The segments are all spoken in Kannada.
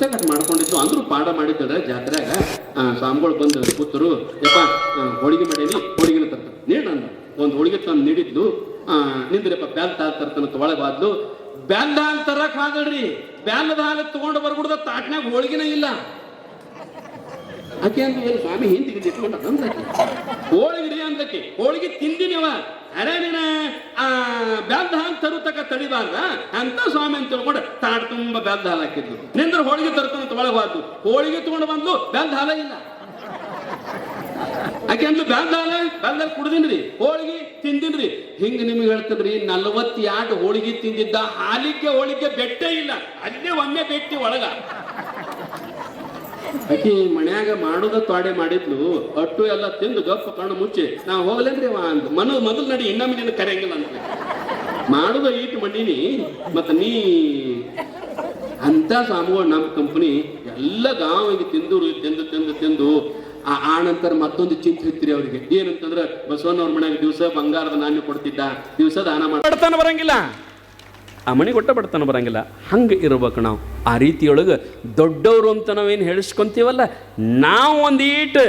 ಪುಸ್ತಕ ಮಾಡ್ಕೊಂಡಿದ್ದು ಅಂದ್ರೂ ಪಾಠ ಮಾಡಿದ್ದದ ಜಾತ್ರೆಯಾಗ ಸ್ವಾಮಿಗಳು ಬಂದು ಕೂತರು, ಯಪ್ಪ ಹೋಳಿಗೆ ಮಾಡೇನಿ, ಹೋಳಿಗೆನ ತರ್ತಾರೆ ನೀಡ ಒಂದು ಹೋಳಿಗೆ ತಂದು ನೀಡಿದ್ದು ನಿಂದ್ರಪ್ಪ, ಬ್ಯಾಲ್ ತಾಲ್ ತರ್ತಾನಂತ ಒಳಗೆ ಬಾದ್ಲು ಬ್ಯಾಲ್ ಹಾಲು ತರಕ್ ಹಾಗಲ್ರಿ ಬ್ಯಾಲದ ಹಾಲು ತಗೊಂಡು ಬರ್ಬಿಡ್ದ ತಾಟ್ನಾಗ ಹೋಳಿಗೆನ ಇಲ್ಲ. ಆಕೆ ಅಂತ ಏನು ಸ್ವಾಮಿ ಹಿಂದಿಗೆ ಇಟ್ಕೊಂಡ ಅಂದಕ್ಕೆ ಹೋಳಿಗೆ ರೀ ಅವ ಹೋಳಿಗೆ ತಿಂದಿನಿವ. ಅರೆ ನೀನ ಆ ಬೆಲ್ದ ಹಾಲು ತರುತಕ್ಕ ತಡಿಬಾರ್ದ? ಅಂತ ಸ್ವಾಮಿ ಅಂತ ತಿಳ್ಕೊಂಡು ತಾಟ್ ತುಂಬ ಬೆಲ್ದ ಹಾಲು ಹಾಕಿದ್ರು ನಿಂದ್ರೆ ಹೋಳಿಗೆ ತರ್ತಾನಂತ ಒಳಗೆ ಹೋದ್ಲು. ಹೋಳಿಗೆ ತಗೊಂಡು ಬಂದ್ಲು ಬೆಲ್ದ ಹಾಲ ಇಲ್ಲ. ಆಕೆ ಅಂದ್ಲು ಬೆಲ್ದ ಹಾಲ ಬೆಲ್ದ ಕುಡ್ದಿನ್ರಿ. ಹೋಳಿಗೆ ತಿಂದಿನ್ರಿ. ಹಿಂಗ ನಿಮ್ಗೆ ಹೇಳ್ತದ್ರಿ ನಲವತ್ತೆರಡು ಹೋಳಿಗೆ ತಿಂದಿದ್ದ ಹಾಲಿಗೆ ಹೋಳಿಗೆ ಬೆಟ್ಟೆ ಇಲ್ಲ. ಅಲ್ಲೇ ಒಮ್ಮೆ ಬೆಟ್ಟಿ ಒಳಗ. ಆಕಿ ಮನ್ಯಾಗ ಮಾಡುದ ತ್ವಾಡೆ ಮಾಡಿದ್ಲು, ಅಟ್ಟು ಎಲ್ಲ ತಿಂದು ಗಪ್ಪ ಕಣ್ಣು ಮುಚ್ಚಿ, ನಾ ಹೋಗ್ಲೇನ್ರಿ ಮನು ಮೊದಲು ನಡಿ, ಇನ್ನೊಮ್ಮೆ ನಿನ್ನ ಕರೆಯಂಗಿಲ್ಲ ಅಂತ ಮಾಡುದ ಈಟ್ ಮಣ್ಣಿನಿ, ಮತ್ತ ನೀ ಅಂತ ಸಾಮೂಹ ನಮ್ಮ ಕಂಪನಿ ಎಲ್ಲ ಗಾವಿಗೆ ತಿಂದು ತಿಂದು ತಿಂದು ತಿಂದು, ಆ ಆ ನಂತರ ಮತ್ತೊಂದು ಚಿಂತೆ ಇತ್ರಿ ಅವ್ರಿಗೆ. ಏನಂತಂದ್ರ ಬಸವನವ್ರ ಮನೆಯಾಗ ದಿವಸ ಬಂಗಾರದ ನಾಣ್ಯ ಕೊಡ್ತಿದ್ದ, ದಿವಸ ದಾನ ಮಾಡ್ತಾನೆ ಬರಂಗಿಲ್ಲ. ಆ ಮನೆ ಕೊಟ್ಟ ಬಡತನ ಬರೋಂಗಿಲ್ಲ. ಹಂಗೆ ಇರ್ಬೇಕು ನಾವು. ಆ ರೀತಿಯೊಳಗೆ ದೊಡ್ಡವರು ಅಂತ ನಾವೇನು ಹೇಳಿಸ್ಕೊಂತೀವಲ್ಲ? ನಾವು ಒಂದು ಈಟ್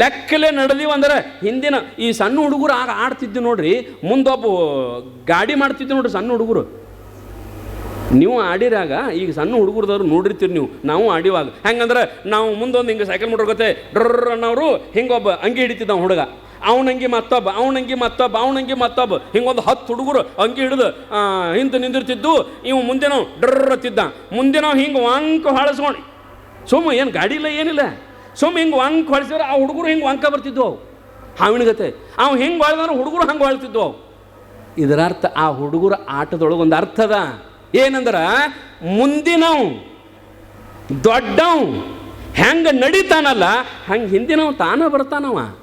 ಲೆಕ್ಕಲೆ ನಡೆದೀವಿ ಅಂದ್ರೆ ಹಿಂದಿನ ಈ ಸಣ್ಣ ಹುಡುಗರು ಆಗ ಆಡ್ತಿದ್ದು ನೋಡ್ರಿ, ಮುಂದೊಬ್ಬ ಗಾಡಿ ಮಾಡ್ತಿದ್ದು ನೋಡ್ರಿ ಸಣ್ಣ ಹುಡುಗರು. ನೀವು ಆಡಿರಾಗ ಈಗ ಸಣ್ಣ ಹುಡುಗರದವ್ರು ನೋಡಿರ್ತೀರಿ ನೀವು, ನಾವು ಆಡಿವಾಗ. ಹೆಂಗಂದ್ರೆ ನಾವು ಮುಂದೊಂದು ಹಿಂಗೆ ಸೈಕಲ್ ಮುಟ್ರಗತ್ತೆ ಡ್ರರ್ ಅನ್ನೋರು ಹಿಂಗೊಬ್ಬ ಅಂಗಿ ಹಿಡಿತಿದ್ದ ಹುಡುಗ. ಅವನಂಗಿ ಮತ್ತೊಬ್ಬ ಅವನಂಗಿ ಮತ್ತೊಬ್ಬ ಅವನಂಗಿ ಮತ್ತೊಬ್ಬ. ಹಿಂಗೊಂದು ಹತ್ತು ಹುಡುಗರು ಅಂಗಿ ಹಿಡಿದು ಹಿಂದೆ ನಿಂದಿರ್ತಿದ್ದು, ಇವು ಮುಂದೆನೋ ಡರ್ರತ್ತಿದ್ದ ಮುಂದೆನೋ ಹಿಂಗೆ ವಾಂಕ ಹಾಳಿಸ್ಕೊಂಡು. ಸುಮ್ಮ ಏನು ಗಾಡಿ ಇಲ್ಲ, ಏನಿಲ್ಲ. ಸುಮ್ಮ ಹಿಂಗೆ ವಾಂಕ್ ಹೊಳಿಸಿದ್ರೆ ಆ ಹುಡುಗರು ಹಿಂಗೆ ವಾಂಕ ಬರ್ತಿದ್ವು ಅವು. ಹಾವಿನಗತೆ ಅವ್ನು ಹಿಂಗೆ ಹೊಳ್ದ್ರೆ ಹುಡುಗರು ಹಂಗೆ ಹೊಳ್ತಿದ್ವು ಅವು. ಇದರ ಅರ್ಥ ಆ ಹುಡುಗರ ಆಟದೊಳಗೆ ಒಂದು ಅರ್ಥ ಅದ. ಏನಂದ್ರೆ, ಮುಂದಿನವ್ ದೊಡ್ಡವ್, ಹೆಂಗೆ ನಡೀತಾನಲ್ಲ, ಹಂಗೆ ಹಿಂದಿನವ್ ತಾನ ಬರ್ತಾನವ.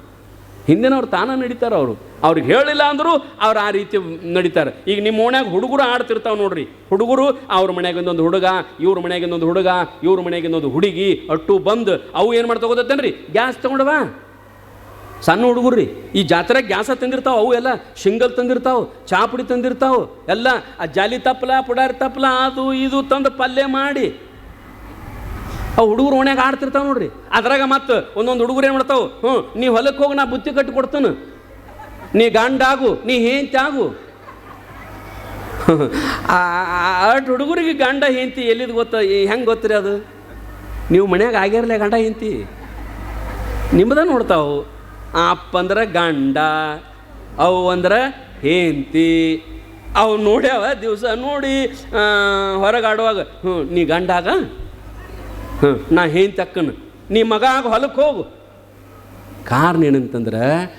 ಹಿಂದಿನವ್ರು ತಾನೇ ನಡೀತಾರೆ ಅವರು. ಅವ್ರಿಗೆ ಹೇಳಿಲ್ಲ ಅಂದರೂ ಅವ್ರು ಆ ರೀತಿ ನಡೀತಾರೆ. ಈಗ ನಿಮ್ಮ ಓಣ್ಯಾಗ ಹುಡುಗರು ಆಡ್ತಿರ್ತಾವೆ ನೋಡ್ರಿ. ಹುಡುಗರು ಅವ್ರ ಮನೆಗಿಂದೊಂದು ಹುಡುಗ, ಇವ್ರ ಮನೆಗಿಂದೊಂದು ಹುಡುಗ, ಇವ್ರ ಮನೆಗಿಂದೊಂದು ಹುಡುಗಿ, ಅಟ್ಟು ಬಂದು ಅವು ಏನು ಮಾಡ್ತಾ ಗೊತ್ತೇನ್ರಿ ಗ್ಯಾಸ್ ತೊಗೊಂಡವ? ಸಣ್ಣ ಹುಡುಗರು ರೀ ಈ ಜಾತ್ರೆಗೆ ಗ್ಯಾಸ ತಂದಿರ್ತಾವೆ, ಅವು ಎಲ್ಲ ಶಿಂಗಲ್ ತಂದಿರ್ತಾವೆ ಚಾಪುಡಿ ತಂದಿರ್ತಾವೆ, ಎಲ್ಲ ಆ ಜಾಲಿ ತಪ್ಪಲ ಪುಡಾರಿ ತಪ್ಪಲ ಅದು ಇದು ತಂದು ಪಲ್ಯ ಮಾಡಿ ಅವು ಹುಡುಗರು ಓಣ್ಯಾಗ ಆಡ್ತಿರ್ತಾವ ನೋಡ್ರಿ. ಅದ್ರಾಗ ಮತ್ತೆ ಒಂದೊಂದು ಹುಡುಗರು ಏನು ಮಾಡ್ತಾವ? ಹ್ಞೂ ನೀ ಹೊಲಕ್ಕೆ ಹೋಗಿ ನಾ ಬುತ್ತಿ ಕಟ್ಟಿ ಕೊಡ್ತಾನ. ನೀ ಗಂಡಾಗು ನೀ ಹೇಂತಿ ಆಗು. ಅಟ್ ಹುಡುಗರಿಗೆ ಗಂಡ ಹೆಂತಿ ಎಲ್ಲಿದ್ ಗೊತ್ತ? ಹೆಂಗೆ ಗೊತ್ತ್ರಿ ಅದು? ನೀವು ಮನ್ಯಾಗ ಆಗಿರಲೇ ಗಂಡ ಹೆಂತಿ ನಿಮ್ಮದ ನೋಡ್ತಾವು, ಅಪ್ಪ ಅಂದ್ರೆ ಗಂಡ, ಅವು ಅಂದ್ರೆ ಹೆಂತಿ ಅವು ನೋಡ್ಯಾವ ದಿವಸ ನೋಡಿ ಹೊರಗಾಡುವಾಗ ಹ್ಞೂ ನೀ ಗಂಡಾಗ ನಾ ಏನು ತಕ್ಕನ ನೀ ಮಗ ಆಗ ಹೊಲಕ್ಕೆ ಹೋಗು. ಕಾರಣ ಏನಂತಂದ್ರೆ,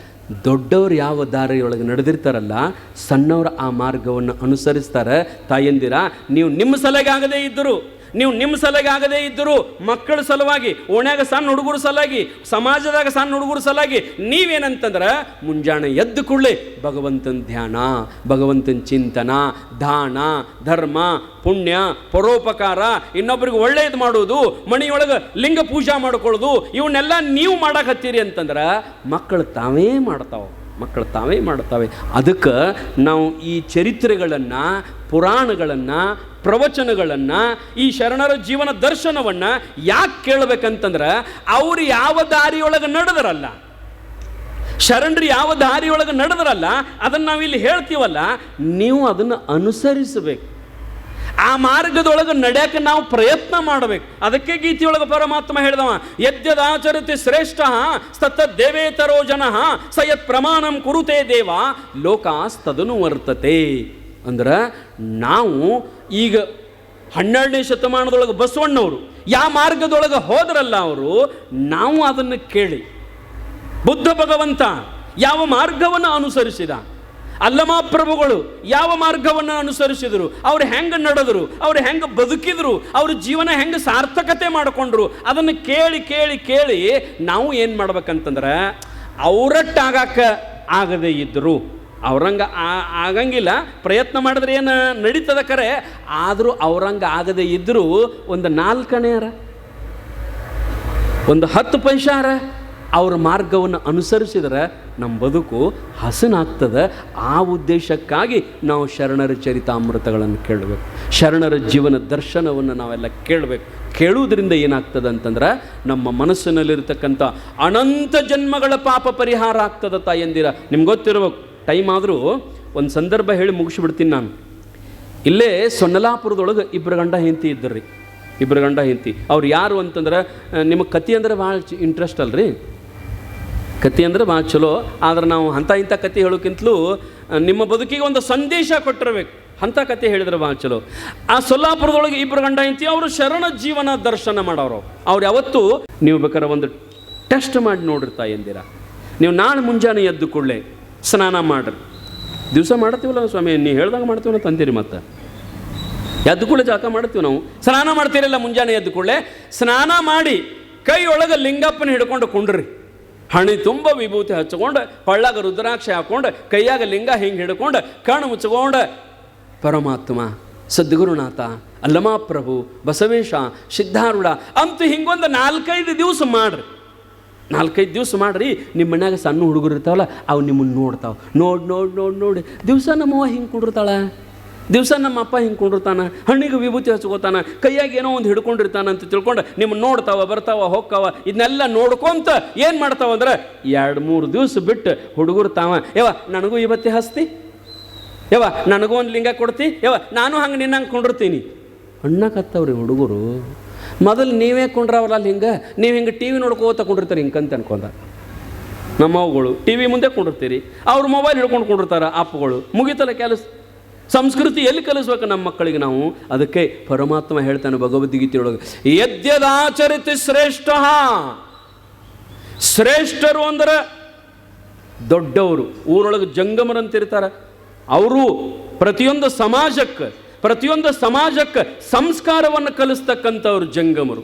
ದೊಡ್ಡವರು ಯಾವ ದಾರಿಯೊಳಗೆ ನಡೆದಿರ್ತಾರಲ್ಲ, ಸಣ್ಣವರು ಆ ಮಾರ್ಗವನ್ನು ಅನುಸರಿಸ್ತಾರೆ. ತಾಯಂದಿರ, ನೀವು ನಿಮ್ಮ ಸಲಗೆ ಆಗದೇ ಇದ್ದರು. ನೀವು ನಿಮ್ಮ ಸಲಗೆ ಆಗದೇ ಇದ್ದರೂ ಮಕ್ಕಳ ಸಲುವಾಗಿ, ಓಣ್ಯಾಗ ಸಣ್ಣ ಹುಡುಗರ ಸಲುವಾಗಿ, ಸಮಾಜದಾಗ ಸಣ್ಣ ಹುಡುಗರ ಸಲಾಗಿ ನೀವೇನಂತಂದ್ರೆ ಮುಂಜಾನೆ ಎದ್ದು ಕೂಡಲೇ ಭಗವಂತನ ಧ್ಯಾನ, ಭಗವಂತನ ಚಿಂತನ, ದಾನ, ಧರ್ಮ, ಪುಣ್ಯ, ಪರೋಪಕಾರ, ಇನ್ನೊಬ್ರಿಗೆ ಒಳ್ಳೆಯದು ಮಾಡೋದು ಮನೆಯೊಳಗೆ ಲಿಂಗ ಪೂಜಾ ಮಾಡ್ಕೊಳ್ಳೋದು, ಇವನ್ನೆಲ್ಲ ನೀವು ಮಾಡಕತ್ತೀರಿ ಅಂತಂದ್ರೆ ಮಕ್ಕಳು ತಾವೇ ಮಾಡ್ತಾವೆ, ಮಕ್ಕಳು ತಾವೇ ಮಾಡ್ತಾವೆ. ಅದಕ್ಕೆ ನಾವು ಈ ಚರಿತ್ರೆಗಳನ್ನು, ಪುರಾಣಗಳನ್ನು ಪ್ರವಚನಗಳನ್ನು, ಈ ಶರಣರ ಜೀವನ ದರ್ಶನವನ್ನು ಯಾಕೆ ಕೇಳಬೇಕಂತಂದ್ರೆ, ಅವರು ಯಾವ ದಾರಿಯೊಳಗೆ ನಡೆದರಲ್ಲ. ಶರಣರು ಯಾವ ದಾರಿಯೊಳಗೆ ನಡೆದರಲ್ಲ, ಅದನ್ನು ನಾವಿಲ್ಲಿ ಹೇಳ್ತೀವಲ್ಲ, ನೀವು ಅದನ್ನು ಅನುಸರಿಸಬೇಕು. ಆ ಮಾರ್ಗದೊಳಗೆ ನಡೆಯಕ್ಕೆ ನಾವು ಪ್ರಯತ್ನ ಮಾಡಬೇಕು. ಅದಕ್ಕೆ ಗೀತೆಯೊಳಗೆ ಪರಮಾತ್ಮ ಹೇಳಿದವ ಯದ್ಯದಾಚರತಿ ಶ್ರೇಷ್ಠ ಸತ ದೇವೇತರೋ ಜನ, ಸಯತ್ ಪ್ರಮಾಣಂ ಕುರುತೆ ದೇವ, ಲೋಕಾಸ್ತದನು ವರ್ತತೆ. ಅಂದ್ರೆ ನಾವು ಈಗ ಹನ್ನೆರಡನೇ ಶತಮಾನದೊಳಗೆ ಬಸವಣ್ಣವರು ಯಾವ ಮಾರ್ಗದೊಳಗೆ ಹೋದ್ರಲ್ಲ ಅವರು, ನಾವು ಅದನ್ನು ಕೇಳಿ. ಬುದ್ಧ ಭಗವಂತ ಯಾವ ಮಾರ್ಗವನ್ನು ಅನುಸರಿಸಿದ? ಅಲ್ಲಮಾಪ್ರಭುಗಳು ಯಾವ ಮಾರ್ಗವನ್ನು ಅನುಸರಿಸಿದರು? ಅವ್ರು ಹೆಂಗೆ ನಡೆದರು? ಅವ್ರು ಹೆಂಗೆ ಬದುಕಿದ್ರು? ಅವ್ರ ಜೀವನ ಹೆಂಗೆ ಸಾರ್ಥಕತೆ ಮಾಡಿಕೊಂಡ್ರು? ಅದನ್ನು ಕೇಳಿ ಕೇಳಿ ಕೇಳಿ ನಾವು ಏನು ಮಾಡ್ಬೇಕಂತಂದ್ರೆ ಅವರಟ್ಟಾಗಕ್ಕೆ ಆಗದೇ ಇದ್ದರು ಅವ್ರಂಗ ಆಗಂಗಿಲ್ಲ. ಪ್ರಯತ್ನ ಮಾಡಿದ್ರೆ ಏನು ನಡೀತದ ಕರೆ? ಆದರೂ ಅವ್ರಂಗ ಆಗದೇ ಇದ್ದರೂ ಒಂದು ನಾಲ್ಕನೇರ, ಒಂದು ಹತ್ತು ಪೈಸಾರ ಅವ್ರ ಮಾರ್ಗವನ್ನು ಅನುಸರಿಸಿದರೆ ನಮ್ಮ ಬದುಕು ಹಸನಾಗ್ತದೆ. ಆ ಉದ್ದೇಶಕ್ಕಾಗಿ ನಾವು ಶರಣರ ಚರಿತಾಮೃತಗಳನ್ನು ಕೇಳಬೇಕು. ಶರಣರ ಜೀವನ ದರ್ಶನವನ್ನು ನಾವೆಲ್ಲ ಕೇಳಬೇಕು. ಕೇಳುವುದರಿಂದ ಏನಾಗ್ತದೆ ಅಂತಂದ್ರೆ ನಮ್ಮ ಮನಸ್ಸಿನಲ್ಲಿರ್ತಕ್ಕಂಥ ಅನಂತ ಜನ್ಮಗಳ ಪಾಪ ಪರಿಹಾರ ಆಗ್ತದ ತಾಯಂದಿರ. ನಿಮ್ಗೆ ಗೊತ್ತಿರ್ಬೇಕು ಟೈಮ್ ಆದರೂ ಒಂದು ಸಂದರ್ಭ ಹೇಳಿ ಮುಗಿಸ್ಬಿಡ್ತೀನಿ ನಾನು. ಇಲ್ಲೇ ಸೊನ್ನಲಾಪುರದೊಳಗೆ ಇಬ್ಬರು ಗಂಡ ಹೆಂಡತಿ ಇದ್ದರ್ರಿ ಇಬ್ಬರು ಗಂಡ ಹೆಂಡತಿ. ಅವ್ರು ಯಾರು ಅಂತಂದ್ರೆ ನಿಮಗೆ ಕತಿ ಅಂದ್ರೆ ಭಾಳ ಇಂಟ್ರೆಸ್ಟ್ ಅಲ್ರಿ. ಕತಿ ಅಂದ್ರೆ ಭಾಳ ಚಲೋ. ಆದ್ರೆ ನಾವು ಅಂಥ ಇಂಥ ಕತೆ ಹೇಳೋಕ್ಕಿಂತಲೂ ನಿಮ್ಮ ಬದುಕಿಗೆ ಒಂದು ಸಂದೇಶ ಕೊಟ್ಟಿರಬೇಕು. ಅಂಥ ಕತೆ ಹೇಳಿದ್ರೆ ಭಾಳ ಚಲೋ. ಆ ಸೊಲ್ಲಾಪುರದೊಳಗೆ ಇಬ್ಬರು ಗಂಡ ಹೆಂಡತಿ, ಅವರು ಶರಣ ಜೀವನ ದರ್ಶನ ಮಾಡೋರು. ಅವ್ರು ಯಾವತ್ತೂ, ನೀವು ಬೇಕಾದ್ರೆ ಒಂದು ಟೆಸ್ಟ್ ಮಾಡಿ ನೋಡಿರ್ತಾ ಎಂದಿರ. ನೀವು ನಾಳೆ ಮುಂಜಾನೆ ಎದ್ದು ಕೂಡಲೇ ಸ್ನಾನ ಮಾಡ್ರಿ. ದಿವಸ ಮಾಡ್ತೀವಲ್ಲ ಸ್ವಾಮಿ ನೀವು ಹೇಳ್ದಾಗ ಮಾಡ್ತೀವಿ ಅಂತ ಅಂತೀರಿ ಮತ್ತೆ. ಎದ್ದು ಕೂಡಲೇ ಜಳಕ ಮಾಡ್ತೀವಿ ನಾವು. ಸ್ನಾನ ಮಾಡ್ತೀರಲ್ಲ ಮುಂಜಾನೆ ಎದ್ದು ಕೂಡಲೇ, ಸ್ನಾನ ಮಾಡಿ ಕೈ ಲಿಂಗಪ್ಪನ ಹಿಡ್ಕೊಂಡು ಕುಂಡ್ರಿ. ಹಣಿ ತುಂಬ ವಿಭೂತಿ ಹಚ್ಕೊಂಡು ಹೊಳ್ಳಾಗ ರುದ್ರಾಕ್ಷಿ ಹಾಕೊಂಡು, ಕೈಯಾಗ ಲಿಂಗ ಹಿಂಗೆ ಹಿಡ್ಕೊಂಡು, ಕಣ್ಣು ಮುಚ್ಕೊಂಡು ಪರಮಾತ್ಮ, ಸದ್ಗುರುನಾಥ ಅಲ್ಲಮಾಪ್ರಭು ಬಸವೇಶ, ಸಿದ್ಧಾರೂಢ, ಅಂತೂ ಹಿಂಗೊಂದು ನಾಲ್ಕೈದು ದಿವಸ ಮಾಡ್ರಿ. ನಾಲ್ಕೈದು ದಿವಸ ಮಾಡ್ರಿ ನಿಮ್ಮ ಮನ್ಯಾಗ ಸಣ್ಣ ಹುಡುಗರು ಇರ್ತಾವಲ್ಲ, ಅವು ನಿಮ್ಮನ್ನು ನೋಡ್ತಾವೆ. ನೋಡಿ ನೋಡಿ ನೋಡಿ ನೋಡಿ, ದಿವಸ ನಮ್ಮವ್ವ ಹಿಂಗೆ ಕುಡಿರ್ತಾಳೆ. ದಿವಸ ನಮ್ಮ ಅಪ್ಪ ಹಿಂಗೆ ಕುಂಡಿರ್ತಾನೆ. ಹಣ್ಣಿಗೆ ವಿಭೂತಿ ಹಚ್ಕೋತಾನೆ. ಕೈಯಾಗಿ ಏನೋ ಒಂದು ಹಿಡ್ಕೊಂಡಿರ್ತಾನೆ ಅಂತ ತಿಳ್ಕೊಂಡು ನಿಮ್ಮನ್ನು ನೋಡ್ತಾವ, ಬರ್ತಾವ, ಹೋಗ್ತಾವ, ಇದನ್ನೆಲ್ಲ ನೋಡ್ಕೊಂತ ಏನು ಮಾಡ್ತಾವ ಅಂದ್ರೆ, ಎರಡು, ಮೂರು ದಿವಸ ಬಿಟ್ಟು ಹುಡುಗರು ತಾವ ಯವ ನನಗೂ ಇವತ್ತೆ ಹಸ್ತಿ? ಯವ ನನಗೂ ಒಂದು ಲಿಂಗ ಕೊಡ್ತಿ? ಯವ ನಾನು ಹಂಗೆ ನಿನ್ನಂಗೆ ಕೊಂಡಿರ್ತೀನಿ. ಅಣ್ಣಕತ್ತವ್ರಿ ಹುಡುಗರು. ಮೊದಲು ನೀವೇ ಕೊಂಡ್ರವಲ್ಲ ಅಲ್ಲಿ ಹಿಂಗೆ, ನೀವು ಹಿಂಗೆ ಟಿ ವಿ ನೋಡ್ಕೋತ ಹಿಂಗೆ ಹಿಂಗಂತ ಅನ್ಕೊಂಡ. ನಮ್ಮ ಅವುಗಳು ಟಿ ವಿ ಮುಂದೆ ಕುಂಡಿರ್ತೀರಿ, ಅವ್ರು ಮೊಬೈಲ್ ಹಿಡ್ಕೊಂಡು ಕುಂಡಿರ್ತಾರೆ ಅಪ್ಪಗಳು. ಮುಗಿತಲ್ಲ ಕೆಲಸ? ಸಂಸ್ಕೃತಿ ಎಲ್ಲಿ ಕಲಿಸ್ಬೇಕು ನಮ್ಮ ಮಕ್ಕಳಿಗೆ ನಾವು? ಅದಕ್ಕೆ ಪರಮಾತ್ಮ ಹೇಳ್ತಾನೆ ಭಗವದ್ಗೀತೆಯೊಳಗೆ ಯದ್ಯದಾಚರಿತಿ ಶ್ರೇಷ್ಠ. ಶ್ರೇಷ್ಠರು ಅಂದ್ರೆ ದೊಡ್ಡವರು. ಊರೊಳಗೆ ಜಂಗಮರಂತಿರ್ತಾರೆ. ಅವರು ಪ್ರತಿಯೊಂದು ಸಮಾಜಕ್ಕೆ ಪ್ರತಿಯೊಂದು ಸಮಾಜಕ್ಕೆ ಸಂಸ್ಕಾರವನ್ನು ಕಲಿಸ್ತಕ್ಕಂಥವ್ರು ಜಂಗಮರು.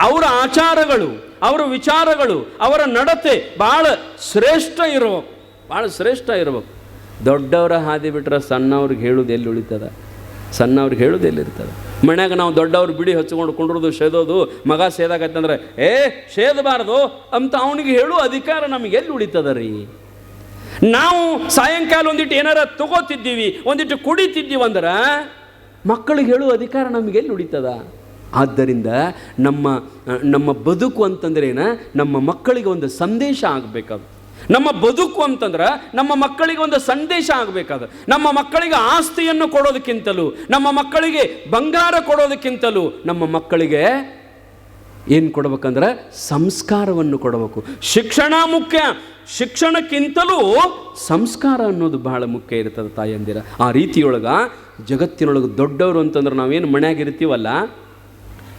ಅವರ ಆಚಾರಗಳು, ಅವರ ವಿಚಾರಗಳು, ಅವರ ನಡತೆ ಭಾಳ ಶ್ರೇಷ್ಠ ಇರಬೇಕು ಭಾಳ ಶ್ರೇಷ್ಠ ಇರಬೇಕು ದೊಡ್ಡವರ ಹಾದಿ ಬಿಟ್ರೆ ಸಣ್ಣವ್ರಿಗೆ ಹೇಳೋದು ಎಲ್ಲಿ ಉಳಿತದ? ಸಣ್ಣವ್ರಿಗೆ ಹೇಳೋದು ಎಲ್ಲಿರ್ತದೆ ಮನ್ಯಾಗ ನಾವು ದೊಡ್ಡವ್ರು ಬಿಡಿ ಹಚ್ಕೊಂಡು ಕುಂಡ್ರದು ಸೇದೋದು ಮಗ ಸೇದಾಗತ್ತಂದ್ರೆ ಏ ಸೇದಬಾರ್ದು ಅಂತ ಅವನಿಗೆ ಹೇಳೋ ಅಧಿಕಾರ ನಮಗೆ ಎಲ್ಲಿ ಉಳಿತದ ರೀ? ನಾವು ಸಾಯಂಕಾಲ ಒಂದಿಟ್ಟು ಏನಾರ ತಗೋತಿದ್ದೀವಿ ಒಂದಿಟ್ಟು ಕುಡಿತಿದ್ದೀವಿ ಅಂದ್ರೆ ಮಕ್ಕಳಿಗೆ ಹೇಳುವ ಅಧಿಕಾರ ನಮಗೆ ನುಡಿತದ? ಆದ್ದರಿಂದ ನಮ್ಮ ನಮ್ಮ ಬದುಕು ಅಂತಂದ್ರೆ ಏನ? ನಮ್ಮ ಮಕ್ಕಳಿಗೆ ಒಂದು ಸಂದೇಶ ಆಗಬೇಕದು. ನಮ್ಮ ಬದುಕು ಅಂತಂದ್ರೆ ನಮ್ಮ ಮಕ್ಕಳಿಗೆ ಒಂದು ಸಂದೇಶ ಆಗಬೇಕಾದ. ನಮ್ಮ ಮಕ್ಕಳಿಗೆ ಆಸ್ತಿಯನ್ನು ಕೊಡೋದಕ್ಕಿಂತಲೂ, ನಮ್ಮ ಮಕ್ಕಳಿಗೆ ಬಂಗಾರ ಕೊಡೋದಕ್ಕಿಂತಲೂ, ನಮ್ಮ ಮಕ್ಕಳಿಗೆ ಏನು ಕೊಡ್ಬೇಕಂದ್ರೆ ಸಂಸ್ಕಾರವನ್ನು ಕೊಡಬೇಕು. ಶಿಕ್ಷಣ ಮುಖ್ಯ. ಶಿಕ್ಷಣಕ್ಕಿಂತಲೂ ಸಂಸ್ಕಾರ ಅನ್ನೋದು ಬಹಳ ಮುಖ್ಯ ಇರ್ತದೆ ತಾಯಂದಿರ ಆ ರೀತಿಯೊಳಗ ಜಗತ್ತಿನೊಳಗೆ ದೊಡ್ಡವರು ಅಂತಂದ್ರೆ ನಾವೇನು ಮನೆಯಾಗಿರ್ತೀವಲ್ಲ?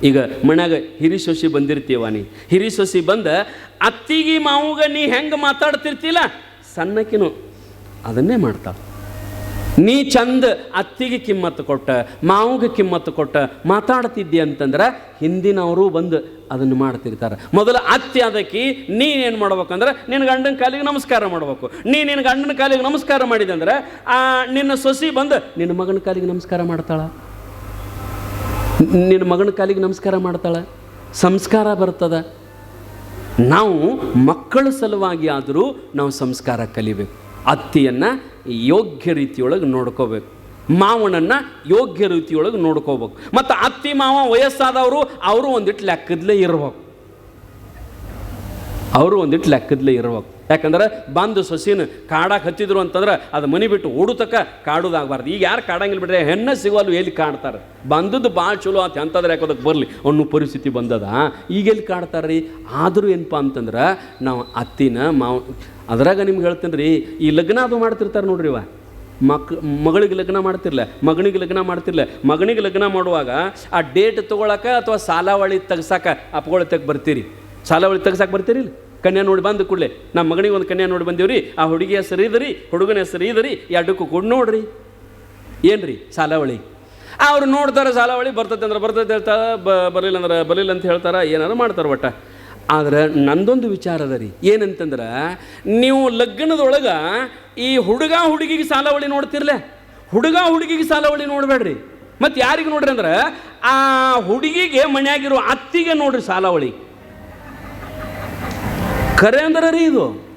ಈಗ ಮನ್ಯಾಗ ಹಿರಿ ಸೊಸಿ ಬಂದಿರ್ತೀವ ನೀ. ಹಿರಿ ಸೊಸಿ ಬಂದ ಅತ್ತಿಗೆ ಮಾವುಗ ನೀ ಹೆಂಗೆ ಮಾತಾಡ್ತಿರ್ತಿಲ್ಲ? ಸಣ್ಣಕಿನು ಅದನ್ನೇ ಮಾಡ್ತಾಳೆ. ನೀ ಚಂದ ಅತ್ತಿಗೆ ಕಿಮ್ಮತ್ತು ಕೊಟ್ಟ, ಮಾವುಗೆ ಕಿಮ್ಮತ್ತು ಕೊಟ್ಟ ಮಾತಾಡ್ತಿದ್ದಿ ಅಂತಂದ್ರೆ ಹಿಂದಿನವರು ಬಂದು ಅದನ್ನು ಮಾಡ್ತಿರ್ತಾರೆ. ಮೊದಲು ಅತ್ತಿ ಅದಕ್ಕೆ ನೀನೇನು ಮಾಡ್ಬೇಕಂದ್ರೆ ನಿನ್ನ ಗಂಡನ ಕಾಲಿಗೆ ನಮಸ್ಕಾರ ಮಾಡಬೇಕು. ನೀ ನಿನ್ನ ಗಂಡನ ಕಾಲಿಗೆ ನಮಸ್ಕಾರ ಮಾಡಿದಂದ್ರೆ ಆ, ನಿನ್ನ ಸೊಸಿ ಬಂದು, ನಿನ್ನ ಮಗನ ಕಾಲಿಗೆ ನಮಸ್ಕಾರ ಮಾಡ್ತಾಳ? ನಿನ್ನ ಮಗನ ಕಾಲಿಗೆ ನಮಸ್ಕಾರ ಮಾಡ್ತಾಳೆ? ಸಂಸ್ಕಾರ ಬರ್ತದೆ? ನಾವು ಮಕ್ಕಳ ಸಲುವಾಗಿ ಆದರೂ ನಾವು ಸಂಸ್ಕಾರ ಕಲಿಬೇಕು. ಅತ್ತಿಯನ್ನು ಯೋಗ್ಯ ರೀತಿಯೊಳಗೆ ನೋಡ್ಕೋಬೇಕು. ಮಾವನನ್ನು ಯೋಗ್ಯ ರೀತಿಯೊಳಗೆ ನೋಡ್ಕೋಬೇಕು. ಮತ್ತು ಅತ್ತಿ ಮಾವ ವಯಸ್ಸಾದವರು ಅವರು ಒಂದಿಟ್ಟು ಲೆಕ್ಕದಲ್ಲೇ ಇರ್ಬೇಕು. ಅವರು ಒಂದಿಟ್ಟು ಲೆಕ್ಕದಲ್ಲೇ ಇರ್ಬೇಕು. ಯಾಕಂದ್ರೆ ಬಂದು ಸಸಿನ ಕಾಡಕ್ಕೆ ಹತ್ತಿದ್ರು ಅಂತಂದ್ರೆ ಅದು ಮನೆ ಬಿಟ್ಟು ಓಡುತಕ್ಕ ಕಾಡೋದಾಗಬಾರ್ದು. ಈಗ ಯಾರು ಕಾಡಂಗಿಲ್ಲ ಬಿಡ್ರೆ, ಹೆಣ್ಣು ಸಿಗೋಲ್ಲ ಎಲ್ಲಿ ಕಾಣ್ತಾರೆ? ಬಂದದ್ದು ಭಾಳ ಚಲೋ ಆತು ಎಂಥದ್ರೆ ಯಾಕೋದಕ್ಕೆ ಬರಲಿ? ಅನ್ನೋ ಪರಿಸ್ಥಿತಿ ಬಂದದ. ಈಗ ಎಲ್ಲಿ ಕಾಡ್ತಾರೆ ರೀ ಆದರೂ ಏನಪ್ಪ ಅಂತಂದ್ರೆ ನಾವು ಅತ್ತಿನ ಮಾವ ಅದ್ರಾಗ ನಿಮ್ಗೆ ಹೇಳ್ತೀನಿ ರೀ ಈ ಲಗ್ನ ಅದು ಮಾಡ್ತಿರ್ತಾರೆ ನೋಡ್ರಿ ಇವ. ಮಕ್ ಮಗಳಿಗೆ ಲಗ್ನ ಮಾಡ್ತಿರ್ಲ, ಮಗನಿಗೆ ಲಗ್ನ ಮಾಡ್ತಿರ್ಲ, ಮಗನಿಗೆ ಲಗ್ನ ಮಾಡುವಾಗ ಆ ಡೇಟ್ ತೊಗೊಳಕ ಅಥವಾ ಸಾಲಾವಳಿ ತೆಗ್ಸಾಕ ಅಪ್ಗಳು ತೆಗ್ ಬರ್ತೀರಿ ಸಾಲಾವಳಿ ತೆಗ್ಸಾಕ ಬರ್ತೀರಿ ಕನ್ಯಾ ನೋಡಿ ಬಂದು ಕೂಡಲೇ, ನಮ್ಮ ಮಗನಿಗೆ ಒಂದು ಕನ್ಯಾ ನೋಡಿ ಬಂದೀವ್ರಿ, ಆ ಹುಡುಗಿ ಹೆಸರು ಇದ್ರಿ, ಹುಡುಗನ ಹೆಸರು ಇದ್ರಿ, ಎರಡಕ್ಕೂ ಕೊಡ್ ನೋಡ್ರಿ. ಏನ್ರಿ ಸಾಲಾವಳಿ ಅವ್ರು ನೋಡ್ತಾರೆ ಸಾಲಾವಳಿ ಬರ್ತೈತೆ ಅಂದ್ರೆ ಬರ್ತೈತೆ ಹೇಳ್ತಾರೆ ಬರಲಿಲ್ಲ ಅಂದ್ರೆ ಬರಲಿಲ್ಲ ಅಂತ ಹೇಳ್ತಾರೆ, ಏನಾರು ಮಾಡ್ತಾರೆ ಒಟ್ಟ? ಆದ್ರೆ ನಂದೊಂದು ವಿಚಾರ ಅದ ರೀ. ಏನಂತಂದ್ರೆ, ನೀವು ಲಗ್ನದೊಳಗೆ ಈ ಹುಡುಗ ಹುಡುಗಿಗೆ ಸಾಲವಳಿ ನೋಡ್ತಿರ್ಲೆ? ಹುಡುಗ ಹುಡುಗಿಗೆ ಸಾಲಾವಳಿ ನೋಡಬೇಡ್ರಿ. ಮತ್ತು ಯಾರಿಗೆ ನೋಡ್ರಿ ಅಂದ್ರೆ, ಆ ಹುಡುಗಿಗೆ ಮನೆಯಾಗಿರೋ ಅತ್ತಿಗೆ ನೋಡ್ರಿ ಸಾಲಾವಳಿ ಕರೆ ಅಂದ್ರೆ ರೀ ಇದು.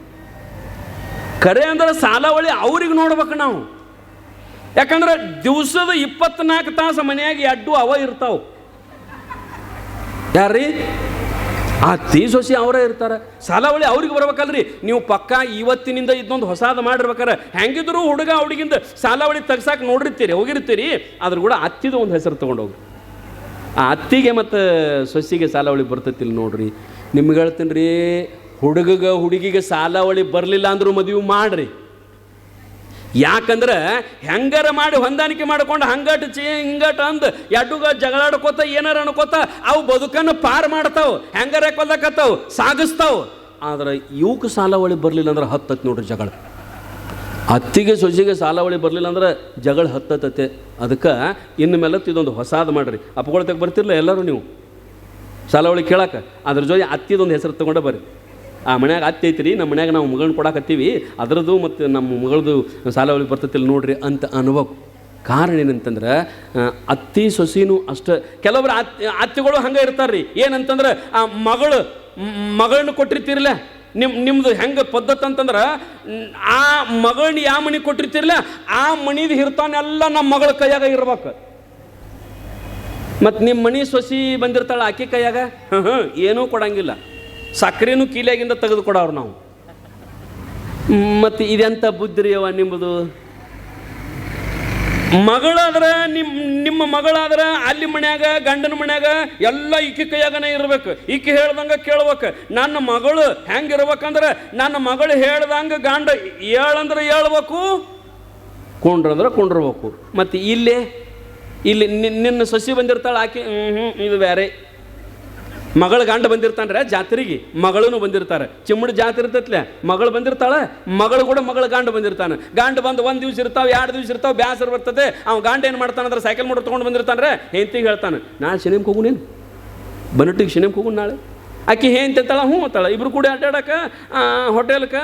ಕರೆ ಅಂದ್ರೆ ಸಾಲವಳಿ ಅವ್ರಿಗೆ ನೋಡ್ಬೇಕು ನಾವು. ಯಾಕಂದ್ರೆ ದಿವಸದ ಇಪ್ಪತ್ನಾಲ್ಕು ತಾಸು ಮನೆಯಾಗಿ ಅಡ್ಡು ಅವ ಇರ್ತಾವ. ಯಾರ್ರೀ? ಆ ತೇಜಸ್ವಿ ಅವರೇ ಇರ್ತಾರೆ. ಸಾಲಾವಳಿ ಅವ್ರಿಗೆ ಬರ್ಬೇಕಲ್ರಿ. ನೀವು ಪಕ್ಕ ಇವತ್ತಿನಿಂದ ಇದೊಂದು ಹೊಸಾದ ಮಾಡಿರ್ಬೇಕಾರೆ. ಹೆಂಗಿದ್ರು ಹುಡುಗ ಹುಡುಗಿಂದ ಸಾಲಾವಳಿ ತೆಗ್ಸಾಕ್ ನೋಡಿರ್ತೀರಿ, ಹೋಗಿರ್ತೀರಿ. ಅದ್ರ ಕೂಡ ಅತ್ತಿದು ಒಂದು ಹೆಸರು ತೊಗೊಂಡೋಗಿ ಆ ಅತ್ತಿಗೆ ಮತ್ತು ಸೊಸಿಗೆ ಸಾಲಾವಳಿ ಬರ್ತೈತಿಲ್ಲ ನೋಡ್ರಿ. ನಿಮ್ಗೆ ಹೇಳ್ತೀನಿ ರೀ ಹುಡುಗಗ ಹುಡುಗಿಗೆ ಸಾಲಾವಳಿ ಬರಲಿಲ್ಲ ಅಂದ್ರೂ ಮದುವೆ ಮಾಡ್ರಿ. ಯಾಕಂದ್ರೆ ಹೆಂಗಾರ ಮಾಡಿ ಹೊಂದಾಣಿಕೆ ಮಾಡಿಕೊಂಡು ಹಂಗಟ್ ಚಿ, ಹಿಂಗಟ್ ಅಂದ್ ಎಡ್ಡುಗ ಜಗಳಾಡ್ಕೋತ, ಏನಾರ ಅನ್ಕೋತ, ಅವು ಬದುಕನ್ನು ಪಾರ್ ಮಾಡ್ತಾವೆ, ಹೆಂಗಾರ ಕೊಲ್ಲಕತ್ತಾವು, ಸಾಗಿಸ್ತಾವು. ಆದ್ರೆ ಇವಕ್ಕೆ ಸಾಲಾವಳಿ ಬರಲಿಲ್ಲ ಅಂದ್ರೆ ಹತ್ತತ್ ನೋಡ್ರಿ ಜಗಳ. ಅತ್ತಿಗೆ ಸೊಸಿಗೆ ಸಾಲಾವಳಿ ಬರಲಿಲ್ಲ ಅಂದ್ರೆ ಜಗಳ ಹತ್ತತ್ತತೆ. ಅದಕ್ಕೆ ಇನ್ನು ಮೇಲೆ ಇದೊಂದು ಹೊಸಾದ ಮಾಡ್ರಿ. ಅಪ್ಕೊಳ್ತಕ್ಕೆ ಬರ್ತಿರ್ಲ ಎಲ್ಲರೂ ನೀವು? ಸಾಲಾವಳಿ ಕೇಳಕ್ಕೆ ಅದ್ರ ಜೊತೆ ಅತ್ತಿದೊಂದು ಹೆಸರು ತೊಗೊಂಡೆ ಬರ್ರಿ. ಆ ಮನ್ಯಾಗ ಐತ್ರಿ, ನಮ್ಮ ಮನ್ಯಾಗ ನಾವು ಮಗಳನ್ನ ಕೊಡಾಕತ್ತೀವಿ. ಅದರದ್ದು ಮತ್ತು ನಮ್ಮ ಮಗಳದು ಸಾಲವಳಿ ಬರ್ತೈತಿಲ್ಲ ನೋಡ್ರಿ ಅಂತ ಅನುಭವ. ಕಾರಣ ಏನಂತಂದ್ರೆ ಅತ್ತಿ ಸೊಸಿನೂ ಅಷ್ಟ ಕೆಲವರು ಅತ್ತಿ, ಅತ್ತಿಗಳು ಹಂಗೆ ಇರ್ತಾರೆ ರೀ ಏನಂತಂದ್ರೆ, ಆ ಮಗಳು, ಮಗಳನ್ನ ಕೊಟ್ಟಿರ್ತೀರಲ್ಲ ನಿಮ್ಮ ನಿಮ್ಮದು ಹೆಂಗೆ ಪದ್ಧತಿ ಅಂತಂದ್ರೆ, ಆ ಮಗಳನ್ನ ಯಾವ ಮನೆ ಕೊಟ್ಟಿರ್ತಿರಲ್ಲ, ಆ ಮನಿದು ಹಿರ್ತಾನೆಲ್ಲ ನಮ್ಮ ಮಗಳ ಕೈಯಾಗ ಇರ್ಬೇಕು. ಮತ್ತು ನಿಮ್ಮ ಮನೆ ಸೊಸಿ ಬಂದಿರ್ತಾಳೆ ಆಕೆ ಕೈಯಾಗ ಹ್ಞೂ ಏನೂ ಕೊಡಂಗಿಲ್ಲ. ಸಕ್ಕರೆನೂ ಕೀಲಿಯಾಗಿಂದ ತೆಗೆದುಕೊಡೋರು ನಾವು. ಮತ್ತು ಇದೆಂಥ ಬುದ್ಧಿ ರೀ ಅವ ನಿಮ್ಮದು ಮಗಳಾದ್ರೆ ನಿಮ್ಮ ನಿಮ್ಮ ಮಗಳಾದ್ರೆ ಅಲ್ಲಿ ಮನ್ಯಾಗ, ಗಂಡನ ಮನ್ಯಾಗ ಎಲ್ಲ ಈಕೆ ಕೈಯಾಗನೇ ಇರ್ಬೇಕು. ಈಕೆ ಹೇಳ್ದಂಗೆ ಕೇಳ್ಬೇಕು. ನನ್ನ ಮಗಳು ಹೆಂಗಿರ್ಬೇಕಂದ್ರೆ ನನ್ನ ಮಗಳು ಹೇಳ್ದಂಗೆ ಗಂಡ ಹೇಳಂದ್ರೆ ಹೇಳ್ಬೇಕು ಕೊಂಡ್ರಂದ್ರೆ ಕೊಂಡಿರ್ಬೇಕು. ಮತ್ತು ಇಲ್ಲಿ ಇಲ್ಲಿ ನಿನ್- ನಿನ್ನ ಸೊಸಿ ಬಂದಿರ್ತಾಳೆ, ಆಕೆ ಹ್ಞೂ ಹ್ಞೂ ಇದು ಬೇರೆ. ಮಗಳ ಗಂಡ ಬಂದಿರ್ತಾನ್ರೆ, ಜಾತ್ರೆಗೆ ಮಗಳೂ ಬಂದಿರ್ತಾರೆ. ಚಿಮ್ಮಡಿ ಜಾತ್ರೆ ಇರ್ತೈತ್ಲೆ, ಮಗಳು ಬಂದಿರ್ತಾಳೆ, ಮಗಳು ಕೂಡ ಮಗಳ ಗಂಡ ಬಂದಿರ್ತಾನೆ. ಗಂಡ ಬಂದು ಒಂದು ದಿವ್ಸ ಇರ್ತಾವೆ, ಎರಡು ದಿವ್ಸ ಇರ್ತಾವೆ, ಬ್ಯಾಸರ ಬರ್ತದೆ. ಅವ್ನು ಗಂಡ ಏನು ಮಾಡ್ತಾನಂದ್ರೆ ಸೈಕಲ್ ಮೋಟರ್ ತೊಗೊಂಡು ಬಂದಿರ್ತಾನ್ರೆ ಹೆಂತಿಗೆ ಹೇಳ್ತಾನೆ, ನಾಳೆ ಶನಿಮ್ ಹೋಗು ನೀನು? ಬನ್ನಟ್ಟಿಗೆ ಶನಿಮ್ ಹೋಗು ನಾಳೆ? ಆಕಿ ಅಂತಾಳ ಹ್ಞೂ ಅಂತಾಳ. ಇಬ್ರು ಕೂಡ ಅಡ್ಡಾಡಕ್ಕೆ ಹೋಟೆಲ್ಕ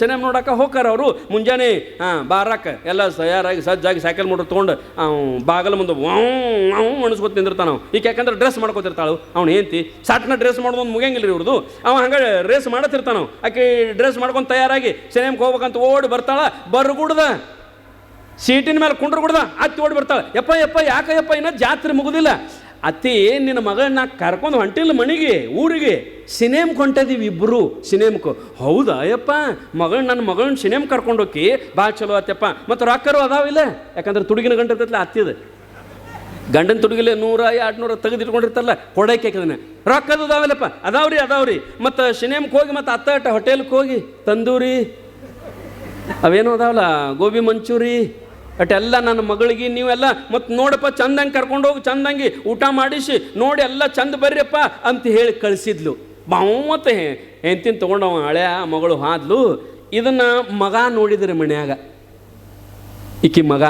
ಸಿನಿಮಾ ನೋಡಕ್ಕೆ ಹೋಗ್ತಾರ ಅವರು. ಮುಂಜಾನೆ ಹಾಂ ಬಾರಕ್ಕೆ ಎಲ್ಲ ತಯಾರಾಗಿ ಸಜ್ಜಾಗಿ ಸೈಕಲ್ ಮೋಟರ್ ತೊಗೊಂಡು, ಅವ್ನು ಬಾಗಲ ಮುಂದೆ ವಾವ್ ಅಣಿಸ್ಕೊತ ನಿಂದಿರ್ತಾನ ನಾವು ಈಗ ಯಾಕಂದ್ರೆ ಡ್ರೆಸ್ ಮಾಡ್ಕೊತಿರ್ತಾಳು. ಅವ್ನು ಹೆಂತಿ ಸಾಟ್ನ ಡ್ರೆಸ್ ಮಾಡೋದು ಮುಗಿಯಂಗಿಲ್ಲ ರೀ ಇವ್ರದು. ಅವ ಹಂಗೆ ರೇಸ್ ಮಾಡತ್ತಿರ್ತಾನೆ ಆಕಿ ಡ್ರೆಸ್ ಮಾಡ್ಕೊಂಡು ತಯಾರಾಗಿ ಸಿನಿಮಾಗೆ ಹೋಗ್ಬೇಕಂತ ಓಡಿ ಬರ್ತಾಳ. ಬರ್ಗುಡ್ದ. ಸೀಟಿನ ಮೇಲೆ ಕುಂಡ್ರು ಕುಡ್ದ ಅತ್ತಿ ಓಡಿ ಬರ್ತಾಳೆ. ಯಪ್ಪ ಯಪ್ಪ ಯಾಕೆ ಯಪ್ಪ ಇನ್ನೂ ಜಾತ್ರೆ ಮುಗುದಿಲ್ಲ. ಅತ್ತಿ, ನಿನ್ನ ಮಗಳನ್ನ ಕರ್ಕೊಂಡು ಹೊಂಟಿಲ್ಲ ಮನೆಗೆ, ಊರಿಗೆ. ಸಿನೇಮ್ ಹೊಂಟಿದೀವಿ ಇಬ್ಬರು ಸಿನೇಮ್ಕು ಹೌದಾ ಅಯ್ಯಪ್ಪ? ಮಗಳು ನನ್ನ ಮಗಳನ್ನ ಸಿನೇಮ್ ಕರ್ಕೊಂಡು ಹೋಗಿ ಭಾಳ ಚಲೋ ಆತಪ್ಪ ಮತ್ತು ರೊಕ್ಕರು ಅದಾವಿಲ್ಲ ಯಾಕಂದ್ರೆ ತುಡುಗಿನ ಗಂಟೆ ಅತ್ತಿದ. ಗಂಡನ ತುಡುಗಿಲೆ ನೂರ ಎರಡು ನೂರ ತೆಗೆದಿಟ್ಕೊಂಡಿರ್ತಾರಲ್ಲ ಕೊಡೋಕೆ ಅದನ್ನ ರೊಕ್ಕದ ಅದಾವಲ್ಲಪ್ಪ ಅದಾವ್ರಿ ಅದಾವ್ರಿ ಮತ್ತು ಸಿನೇಮ್ಗೆ ಹೋಗಿ ಮತ್ತು ಅತ್ತ ಹೋಟೆಲ್ಗೆ ಹೋಗಿ ತಂದೂರಿ. ಅವೇನು ಅದಾವಲ್ಲ ಗೋಬಿ ಮಂಚೂರಿ. ಅಟೆಲ್ಲ ನನ್ನ ಮಗಳಿಗೆ ನೀವೆಲ್ಲ ಮತ್ತು ನೋಡಪ್ಪ ಚಂದಂಗೆ ಕರ್ಕೊಂಡು ಹೋಗಿ, ಚಂದಂಗೆ ಊಟ ಮಾಡಿಸಿ, ನೋಡಿ ಎಲ್ಲ ಚಂದ ಬರ್ರಿಯಪ್ಪ ಅಂತ ಹೇಳಿ ಕಳಿಸಿದ್ಲು. ಮತ್ತೆ ಹೆಂತಿನ ತೊಗೊಂಡವ ಹಳೆಯ ಮಗಳು ಹಾದ್ಲು ಇದನ್ನು ಮಗ ನೋಡಿದ್ರಿ ಮನ್ಯಾಗ. ಈಕಿ ಮಗ.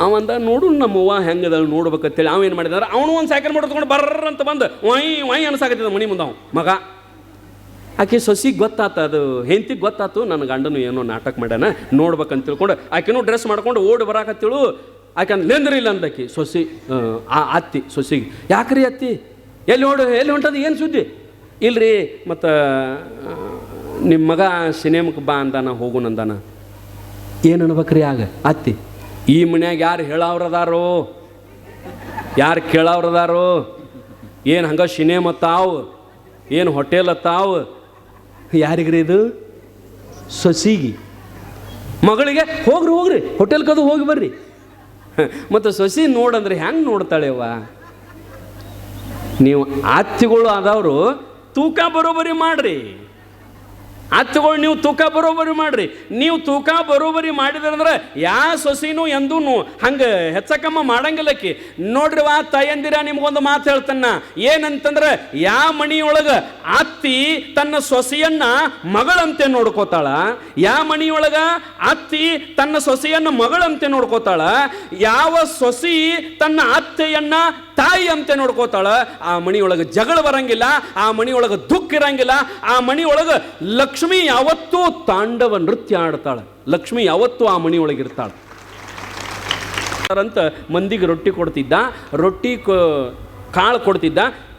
ಅವಂದ ನೋಡು ನಮ್ಮವ್ವ ಹೆಂಗದ ನೋಡ್ಬೇಕಂತೇಳಿ. ಅವ ಏನು ಮಾಡಿದಾರೆ? ಅವನು ಒಂದು ಸೈಕಲ್ ಮೋಟರ್ ತೊಗೊಂಡು ಬರ್ರ ಅಂತ ಬಂದು. ವೈ ವೈ ಅನ್ಸಾಕತ್ತಿದ ಮನೆ ಮುಂದೆ ಅವ. ಮಗ. ಆಕೆ ಸೊಸಿಗೆ ಗೊತ್ತಾತ ಅದು ಹೆಂತಿಗೆ ಗೊತ್ತಾತು ನನ್ನ ಗಂಡನು ಏನೋ ನಾಟಕ ಮಾಡ್ಯಾನ ನೋಡ್ಬೇಕಂತ ತಿಳ್ಕೊಂಡು ಆಕೆನೂ ಡ್ರೆಸ್ ಮಾಡ್ಕೊಂಡು ಓಡಿ ಬರಾಕತ್ತಿಳು. ಆಕೆ ಲೆಂದ್ರಿ ಇಲ್ಲ ಅಂದಕಿ ಸೊಸಿ ಆ, ಆ ಅತ್ತಿ ಸೊಸಿಗೆ ಯಾಕ್ರಿ ಅತ್ತಿ? ಎಲ್ಲಿ ನೋಡು ಎಲ್ಲಿ ಹೊಂಟದ ಏನು ಸುದ್ದಿ? ಇಲ್ರಿ ಮತ್ತು ನಿಮ್ಮ ಮಗ ಸಿನಿಮಾಕ್ಕೆ ಬಾ ಅಂದಾನ ಹೋಗುನಂದಾನ ಏನು ಅನ್ಬೇಕ್ರಿ ಆಗ ಅತ್ತಿ? ಈ ಮನ್ಯಾಗ ಯಾರು ಹೇಳವ್ರದಾರೋ ಯಾರು ಕೇಳವ್ರದಾರೋ ಏನು ಹಂಗೆ ಸಿನಿಮಾ ತಾವು ಏನು ಹೋಟೆಲ್ ತಾವು ಯಾರಿಗ್ರಿ ಇದು? ಸೊಸಿಗಿ. ಮಗಳಿಗೆ ಹೋಗ್ರಿ ಹೋಗ್ರಿ ಹೋಟೆಲ್ಗದು ಹೋಗಿ ಬರ್ರಿ. ಮತ್ತು ಸೊಸಿ ನೋಡಂದ್ರೆ ಹೆಂಗೆ ನೋಡ್ತಾಳೆ ಅವ ನೀವು ಆತ್ತಿಗಳು ಆದವರು ತೂಕ ಬರೋಬರಿ ಮಾಡ್ರಿ. ಅತ್ತುಗಳು ನೀವು ತೂಕ ಬರೋಬರಿ ಮಾಡ್ರಿ. ನೀವು ತೂಕ ಬರೋಬರಿ ಮಾಡಿದ್ರಂದ್ರೆ ಯಾ ಸೊಸಿನೂ ಎಂದೂ ಹಂಗೆ ಹೆಚ್ಚಕಮ್ಮ ಮಾಡಂಗಿಲ್ಲಕ್ಕಿ ನೋಡ್ರಿ ವಾ ತಾಯಂದಿರ ನಿಮ್ಗೊಂದು ಮಾತು ಹೇಳ್ತನ್ನ ಏನಂತಂದ್ರೆ ಯಾ ಮಣಿಯೊಳಗೆ ಅತ್ತಿ ತನ್ನ ಸೊಸೆಯನ್ನ ಮಗಳಂತೆ ನೋಡ್ಕೋತಾಳ. ಯಾ ಮಣಿಯೊಳಗ ಅತ್ತಿ ತನ್ನ ಸೊಸೆಯನ್ನ ಮಗಳಂತೆ ನೋಡ್ಕೋತಾಳ. ಯಾವ ಸೊಸಿ ತನ್ನ ಅತ್ತೆಯನ್ನ ತಾಯಿ ಅಂತೆ ನೋಡ್ಕೋತಾಳ, ಆ ಮಣಿಯೊಳಗೆ ಜಗಳ ಬರಂಗಿಲ್ಲ, ಆ ಮಣಿಯೊಳಗೆ ದುಃಖ ಇರಂಗಿಲ್ಲ, ಆ ಮಣಿಯೊಳಗೆ ಲಕ್ಷ್ಮಿ ಯಾವತ್ತೂ ತಾಂಡವ ನೃತ್ಯ ಆಡ್ತಾಳೆ. ಲಕ್ಷ್ಮಿ ಯಾವತ್ತೂ ಆ ಮಣಿಯೊಳಗೆ ಇರ್ತಾಳೆ. ಅಂತ ಮಂದಿಗೆ ರೊಟ್ಟಿ ಕೊಡ್ತಿದ್ದ, ರೊಟ್ಟಿ ಕಾಳು ಕೊಡ್ತಿದ್ದ,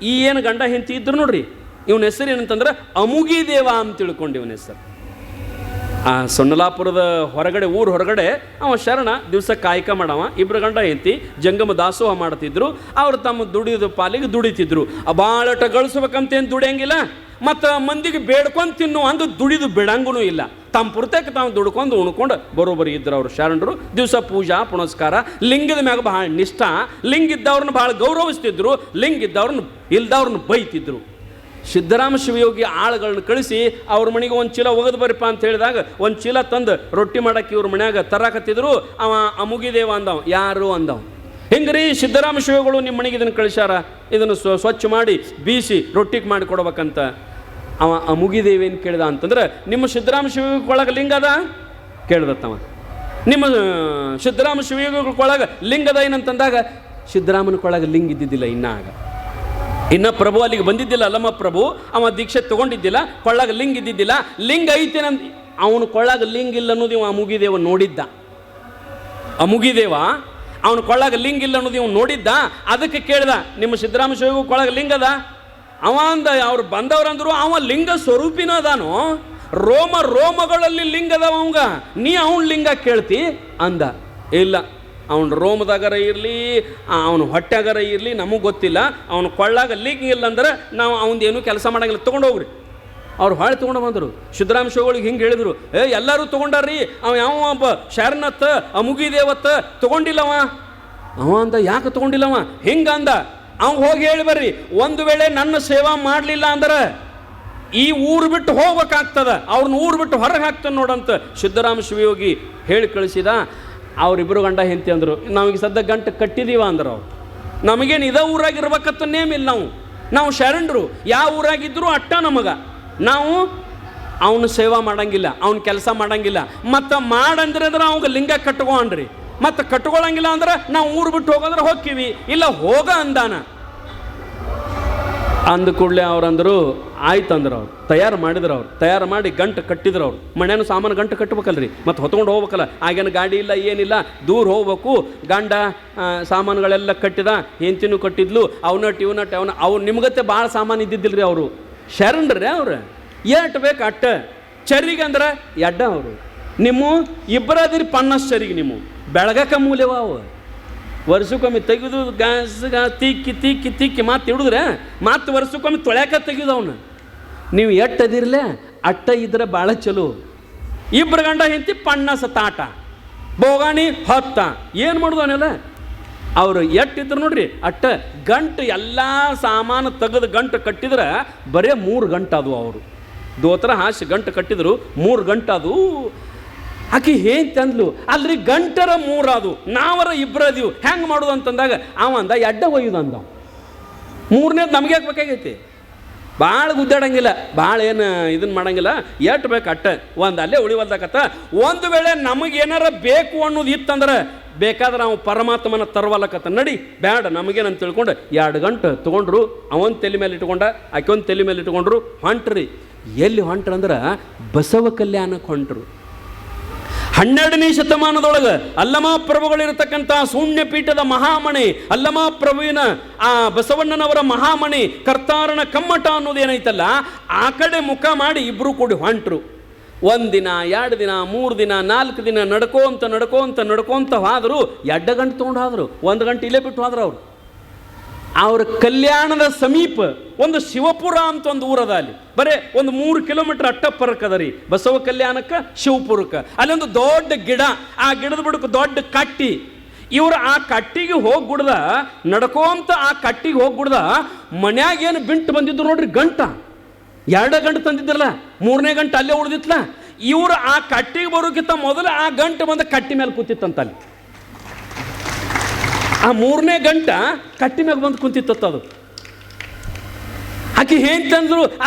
ಈ ಏನು ಗಂಡ ಹೆಂಡತಿ ಇದ್ರು ನೋಡ್ರಿ, ಇವನ ಹೆಸರು ಏನಂತಂದ್ರೆ ಅಮುಗಿ ದೇವ ಅಂತ ತಿಳ್ಕೊಂಡು ಇವನ ಹೆಸರು. ಆ ಸೊನ್ನಲಾಪುರದ ಹೊರಗಡೆ, ಊರು ಹೊರಗಡೆ ಅವ ಶರಣ ದಿವಸ ಕಾಯಕ ಮಾಡವ. ಇಬ್ಬರು ಗಂಡ ಐತಿ ಜಂಗಮ ದಾಸೋಹ ಮಾಡ್ತಿದ್ರು. ಅವ್ರು ತಮ್ಮ ದುಡಿದ ಪಾಲಿಗೆ ದುಡಿತಿದ್ರು. ಭಾಳಟ ಗಳಿಸ್ಬೇಕಂತ ಏನು ದುಡಿಯಂಗಿಲ್ಲ. ಮತ್ತು ಮಂದಿಗೆ ಬೇಡ್ಕೊಂಡು ತಿನ್ನು ಅಂದು ದುಡಿದು ಬಿಡಂಗೂ ಇಲ್ಲ. ತಮ್ಮ ಪುರ್ತಕ್ಕೆ ತಾವು ದುಡ್ಕೊಂಡು ಉಣ್ಕೊಂಡು ಬರೋಬ್ಬರಿ ಇದ್ರು ಅವರು ಶರಣರು. ದಿವಸ ಪೂಜಾ, ಪುನಸ್ಕಾರ. ಲಿಂಗದ ಮ್ಯಾಗ ಭಾಳ ನಿಷ್ಠ. ಲಿಂಗ ಇದ್ದವ್ರನ್ನ ಭಾಳ ಗೌರವಿಸ್ತಿದ್ರು. ಲಿಂಗ ಇದ್ದವ್ರನ್ನ, ಇಲ್ದವ್ರನ್ನ ಬೈತಿದ್ರು. ಸಿದ್ದರಾಮ ಶಿವಯೋಗಿ ಆಳುಗಳನ್ನ ಕಳಿಸಿ ಅವ್ರ ಮನೆಗೆ ಒಂದು ಚೀಲ ಒಗದು ಬರಿಪ್ಪ ಅಂತ ಹೇಳಿದಾಗ ಒಂದು ಚೀಲ ತಂದು ರೊಟ್ಟಿ ಮಾಡಕ್ಕೆ ಇವ್ರ ಮನ್ಯಾಗ ತರಾಕತ್ತಿದ್ರು ಅವ ಅಮುಗಿದೇವ ಅಂದವ. ಯಾರು ಅಂದವ? ಹಿಂಗ್ರಿ ಸಿದ್ದರಾಮ ಶಿವಗಳು ನಿಮ್ಮ ಮನೆಗೆ ಇದನ್ನು ಕಳಿಸ್ಯಾರ? ಇದನ್ನು ಸ್ವ ಸ್ವಚ್ಛ ಮಾಡಿ ಬೀಸಿ ರೊಟ್ಟಿಗೆ ಮಾಡಿ ಕೊಡ್ಬೇಕಂತ. ಅವ ಅಮುಗಿದೇವೇನು ಕೇಳಿದ ಅಂತಂದ್ರೆ, ನಿಮ್ಮ ಸಿದ್ದರಾಮ ಶಿವಗೊಳಗೆ ಲಿಂಗ ಅದ? ಕೇಳ್ದತ್ತವ ನಿಮ್ಮ ಸಿದ್ದರಾಮ ಶಿವಯೋಗಕ್ಕೊಳಗೆ ಲಿಂಗದ ಏನಂತಂದಾಗ, ಸಿದ್ದರಾಮನ ಕೊಳಗೆ ಲಿಂಗ ಇದ್ದಿದ್ದಿಲ್ಲ ಇನ್ನಾಗ ಇನ್ನ ಪ್ರಭು ಅಲ್ಲಿಗೆ ಬಂದಿದ್ದಿಲ್ಲ, ಅಲ್ಲಮ್ಮ ಪ್ರಭು. ಅವ ದೀಕ್ಷೆ ತಗೊಂಡಿದ್ದಿಲ್ಲ, ಕೊಳ್ಳಾಗ ಲಿಂಗ್ ಇದ್ದಿದ್ದಿಲ್ಲ. ಲಿಂಗ ಐತೇನಂತ ಅವನು ಕೊಳ್ಳಾಗ ಲಿಂಗ್ ಇಲ್ಲ ಅನ್ನೋದು ಇವ ಮುಗಿದೇವ ನೋಡಿದ್ದ. ಆ ಮುಗಿದೇವ, ಅವನು ಕೊಳ್ಳಾಗ ಲಿಂಗ್ ಇಲ್ಲ ಅನ್ನೋದು ಇವ್ ನೋಡಿದ್ದ. ಅದಕ್ಕೆ ಕೇಳ್ದ, ನಿಮ್ಮ ಸಿದ್ದರಾಮ ಶಿವಗೂ ಕೊಳಗ ಲಿಂಗ ಅದ? ಅವ ಅಂದ, ಅವ್ರು ಬಂದವ್ರಂದ್ರು ಅವ ಲಿಂಗ ಸ್ವರೂಪಿನ ಅದಾನು ರೋಮ ರೋಮಗಳಲ್ಲಿ ಲಿಂಗ ಅವಂಗ. ನೀ ಅವನ್ ಲಿಂಗ ಕೇಳ್ತಿ ಅಂದ. ಇಲ್ಲ ಅವನ ರೋಮದಾಗರ ಇರಲಿ ಅವನು ಹೊಟ್ಟೆಗರ ಇರಲಿ, ನಮಗೆ ಗೊತ್ತಿಲ್ಲ. ಅವನು ಕೊಳ್ಳಾಗ ಲೀಕಿಂಗ್ ಇಲ್ಲ ಅಂದ್ರೆ ನಾವು ಅವನದೇನು ಕೆಲಸ ಮಾಡಂಗಿಲ್ಲ. ತೊಗೊಂಡು ಹೋಗ್ರಿ. ಅವ್ರು ಹೊಳೆ ತೊಗೊಂಡು ಬಂದರು. ಸಿದ್ದರಾಮ ಶಿವಗಳಿಗೆ ಹಿಂಗೆ ಹೇಳಿದರು. ಏ, ಎಲ್ಲರೂ ತೊಗೊಂಡಾರ್ರಿ. ಅವ ಯಾವ ಶರಣತ್ ಶರಣತ್ತ ಅಮುಗಿದೇವತ್ತ ತೊಗೊಂಡಿಲ್ಲವ ಅವ? ಅಂದ, ಯಾಕೆ ತೊಗೊಂಡಿಲ್ಲವ ಹಿಂಗೆ ಅಂದ. ಅವ ಹೋಗಿ ಹೇಳಿ ಬರ್ರಿ. ಒಂದು ವೇಳೆ ನನ್ನ ಸೇವಾ ಮಾಡಲಿಲ್ಲ ಅಂದ್ರೆ ಈ ಊರು ಬಿಟ್ಟು ಹೋಗ್ಬೇಕಾಗ್ತದ. ಅವ್ರನ್ನ ಊರು ಬಿಟ್ಟು ಹೊರಗೆ ಹಾಕ್ತಾನೆ ನೋಡಂತ ಸಿದ್ದರಾಮ ಶಿವಯೋಗಿ ಹೇಳಿ ಕಳಿಸಿದ. ಅವರಿಬ್ಬರು ಗಂಡ ಹೆಂಡತಿ ಅಂದರು, ನಮಗೆ ಸದ್ಯ ಗಂಟು ಕಟ್ಟಿದೀವ ಅಂದರು ಅವ್ರು. ನಮಗೇನು ಇದೇ ಊರಾಗಿರ್ಬೇಕತ್ತ ನೇಮ್ ಇಲ್ಲ ನಾವು. ನಾವು ಶರಣರು. ಯಾವ ಊರಾಗಿದ್ದರೂ ಅಟ್ಟ ನಮಗೆ. ನಾವು ಅವನು ಸೇವಾ ಮಾಡಂಗಿಲ್ಲ, ಅವ್ನ ಕೆಲಸ ಮಾಡಂಗಿಲ್ಲ. ಮತ್ತು ಮಾಡಂದ್ರೆ ಅಂದ್ರೆ ಅವಾಗ ಲಿಂಗ ಕಟ್ಕೊಂಡ್ರಿ. ಮತ್ತು ಕಟ್ಕೊಳಂಗಿಲ್ಲ ಅಂದ್ರೆ ನಾವು ಊರು ಬಿಟ್ಟು ಹೋಗೋದ್ರೆ ಹೋಗ್ತೀವಿ ಇಲ್ಲ ಹೋಗ ಅಂದಾನ. ಅಂದ ಕೂಡಲೇ ಅವ್ರಂದರು, ಆಯ್ತು ಅಂದ್ರೆ ಅವ್ರು, ತಯಾರು ಮಾಡಿದ್ರು ಅವ್ರು, ತಯಾರು ಮಾಡಿ ಗಂಟು ಕಟ್ಟಿದ್ರು ಅವ್ರು. ಮಣ್ಯಾನ ಸಾಮಾನು ಗಂಟು ಕಟ್ಟಬೇಕಲ್ರಿ ಮತ್ತು ಹೊತ್ಕೊಂಡು ಹೋಗ್ಬೇಕಲ್ಲ. ಆಗೇನು ಗಾಡಿ ಇಲ್ಲ, ಏನಿಲ್ಲ, ದೂರ ಹೋಗ್ಬೇಕು. ಗಂಡ ಸಾಮಾನುಗಳೆಲ್ಲ ಕಟ್ಟಿದ ಹೆಂಚಿನೂ ಕಟ್ಟಿದ್ಲು ಅವನಟ್ ಇವನಟ್ ಅವನ ಅವ್ರು ನಿಮ್ಗತ್ತೆ ಭಾಳ ಸಾಮಾನು ಇದ್ದಿದ್ದಿಲ್ರಿ ಅವರು. ಶರಣ್ರಿ ಅವ್ರು. ಏಟ್ ಬೇಕು ಅಟ್ಟ. ಚರಿಗೆ ಅಂದ್ರೆ ಎಡ್ಡ ಅವರು. ನಿಮ್ಮ ಇಬ್ಬರದಿರಿ ಪನ್ನಸ್ ಚರಿಗೆ ನಿಮ್ಮ. ಬೆಳಗಕ್ಕೆ ಮೂಲ್ಯವ ಅವು. ವರ್ಷಕ್ಕೊಮ್ಮೆ ತೆಗೆದು ಗಾ ತಿಕ್ಕಿ ತಿಕ್ಕಿ ತಿಕ್ಕಿ ಮಾತು ಹಿಡಿದ್ರೆ ಮಾತು ವರ್ಷಕ್ಕೊಮ್ಮೆ ತೊಳ್ಯಾಕ ತೆಗೆದು ಅವನು. ನೀವು ಎಟ್ಟದಿರಲೆ ಅಟ್ಟ ಇದ್ರೆ ಭಾಳ ಚಲೋ. ಇಬ್ಬರು ಗಂಡ ಹಿಂತಿ ಪಣ್ಣ ತಾಟ. ಬೋಗಾಣಿ ಹೊತ್ತ. ಏನು ಮಾಡೋದು ಅವರು ಎಟ್ಟಿದ್ರು ನೋಡ್ರಿ, ಅಟ್ಟ ಗಂಟು ಎಲ್ಲ ಸಾಮಾನು ತೆಗೆದು ಗಂಟು ಕಟ್ಟಿದ್ರೆ ಬರೇ ಮೂರು ಗಂಟೆ ಅದು ಅವರು. ದೋತ್ರ ಹಾಸಿ ಗಂಟು ಕಟ್ಟಿದ್ರು, ಮೂರು ಗಂಟೆ ಅದು ಆಕಿ ಏನು ತಂದ್ಲು? ಅಲ್ರಿ ಗಂಟರ ಮೂರಾದು, ನಾವರ ಇಬ್ಬರದೀವು ಹೆಂಗೆ ಮಾಡೋದು ಅಂತಂದಾಗ, ಅವಂದ ಎಡ್ಡ ಒಯ್ಯುದು ಅಂದ ಮೂರನೇದು ನಮಗೆ ಬೇಕಾಗೈತಿ? ಭಾಳ ಗುದ್ದಾಡಂಗಿಲ್ಲ ಭಾಳ ಏನು ಇದನ್ನ ಮಾಡಂಗಿಲ್ಲ. ಎಷ್ಟು ಬೇಕು ಅಟ್ಟ, ಒಂದು ಅಲ್ಲೇ ಉಳಿವಲ್ದಾಕತ್ತ. ಒಂದು ವೇಳೆ ನಮಗೇನಾರ ಬೇಕು ಅನ್ನೋದು ಇತ್ತಂದ್ರೆ, ಬೇಕಾದ್ರೆ ನಾವು ಪರಮಾತ್ಮನ ತರವಲ್ಲಕತ್ತ. ನಡಿ ಬೇಡ ನಮಗೇನಂತ ತಿಳ್ಕೊಂಡು ಎರಡು ಗಂಟೆ ತೊಗೊಂಡ್ರು, ಅವನ್ ತಲೆ ಮೇಲೆ ಇಟ್ಕೊಂಡ, ಆಕೆ ತಲೆ ಮೇಲೆ ಇಟ್ಕೊಂಡ್ರು, ಹೊಂಟ್ರಿ. ಎಲ್ಲಿ ಹೊಂಟ್ರಂದ್ರೆ, ಬಸವ ಕಲ್ಯಾಣಕ್ಕೆ ಹೊಂಟ್ರು. ಹನ್ನೆರಡನೇ ಶತಮಾನದೊಳಗೆ ಅಲ್ಲಮಾ ಪ್ರಭುಗಳಿರತಕ್ಕಂಥ ಶೂನ್ಯ ಪೀಠದ ಮಹಾಮಣಿ, ಅಲ್ಲಮ ಪ್ರಭುವಿನ ಆ ಬಸವಣ್ಣನವರ ಮಹಾಮಣಿ ಕರ್ತಾರನ ಕಮ್ಮಟ ಅನ್ನೋದೇನೈತಲ್ಲ ಆ ಕಡೆ ಮುಖ ಮಾಡಿ ಇಬ್ಬರು ಕೂಡಿ ಒಂದು ದಿನ, ಎರಡು ದಿನ, ಮೂರು ದಿನ, ನಾಲ್ಕು ದಿನ ನಡ್ಕೋಂತ ನಡ್ಕೋಂತ ನಡ್ಕೋಂತ ಹೋದರು, ಎಡ್ಡ ಗಂಟೆ ತೊಗೊಂಡು ಹೋದರು, ಒಂದು ಗಂಟೆ ಇಲ್ಲೇ ಬಿಟ್ಟು ಹೋದ್ರು ಅವ್ರು. ಅವ್ರ ಕಲ್ಯಾಣದ ಸಮೀಪ ಒಂದು ಶಿವಪುರ ಅಂತ ಒಂದು ಊರದ ಅಲ್ಲಿ. ಬರೇ ಒಂದು ಮೂರು ಕಿಲೋಮೀಟರ್ ಅಟ್ಟ ರೀ. ಬಸವ ಕಲ್ಯಾಣಕ್ಕೆ, ಶಿವಪುರಕ್ಕೆ. ಅಲ್ಲೊಂದು ದೊಡ್ಡ ಗಿಡ, ಆ ಗಿಡದ ಬುಡಕ್ಕೆ ದೊಡ್ಡ ಕಟ್ಟಿ. ಇವರು ಆ ಕಟ್ಟಿಗೆ ಹೋಗಿ ಗುಡ್ದ, ನಡ್ಕೋಂತ ಆ ಕಟ್ಟಿಗೆ ಹೋಗಿ ಗುಡ್ದ, ಮನ್ಯಾಗ ಏನು ಬಿಂಟು ಬಂದಿದ್ದು ನೋಡ್ರಿ ಗಂಟ. ಎರಡು ಗಂಟೆ ತಂದಿದ್ರಲ್ಲ, ಮೂರನೇ ಗಂಟೆ ಅಲ್ಲೇ ಉಳಿದಿತ್ತಲ್ಲ ಇವರು ಆ ಕಟ್ಟಿಗೆ ಬರೋಕ್ಕಿಂತ ಮೊದಲು ಆ ಗಂಟೆ ಬಂದು ಕಟ್ಟಿ ಮೇಲೆ ಕೂತಿತ್ತಂತ ಅಲ್ಲಿ ಆ ಮೂರನೇ ಗಂಟ ಕಟ್ಟಿ ಮ್ಯಾಗ ಬಂದು ಕುಂತಿತ್ತು ಅದು. ಆಕೆ ಏನ್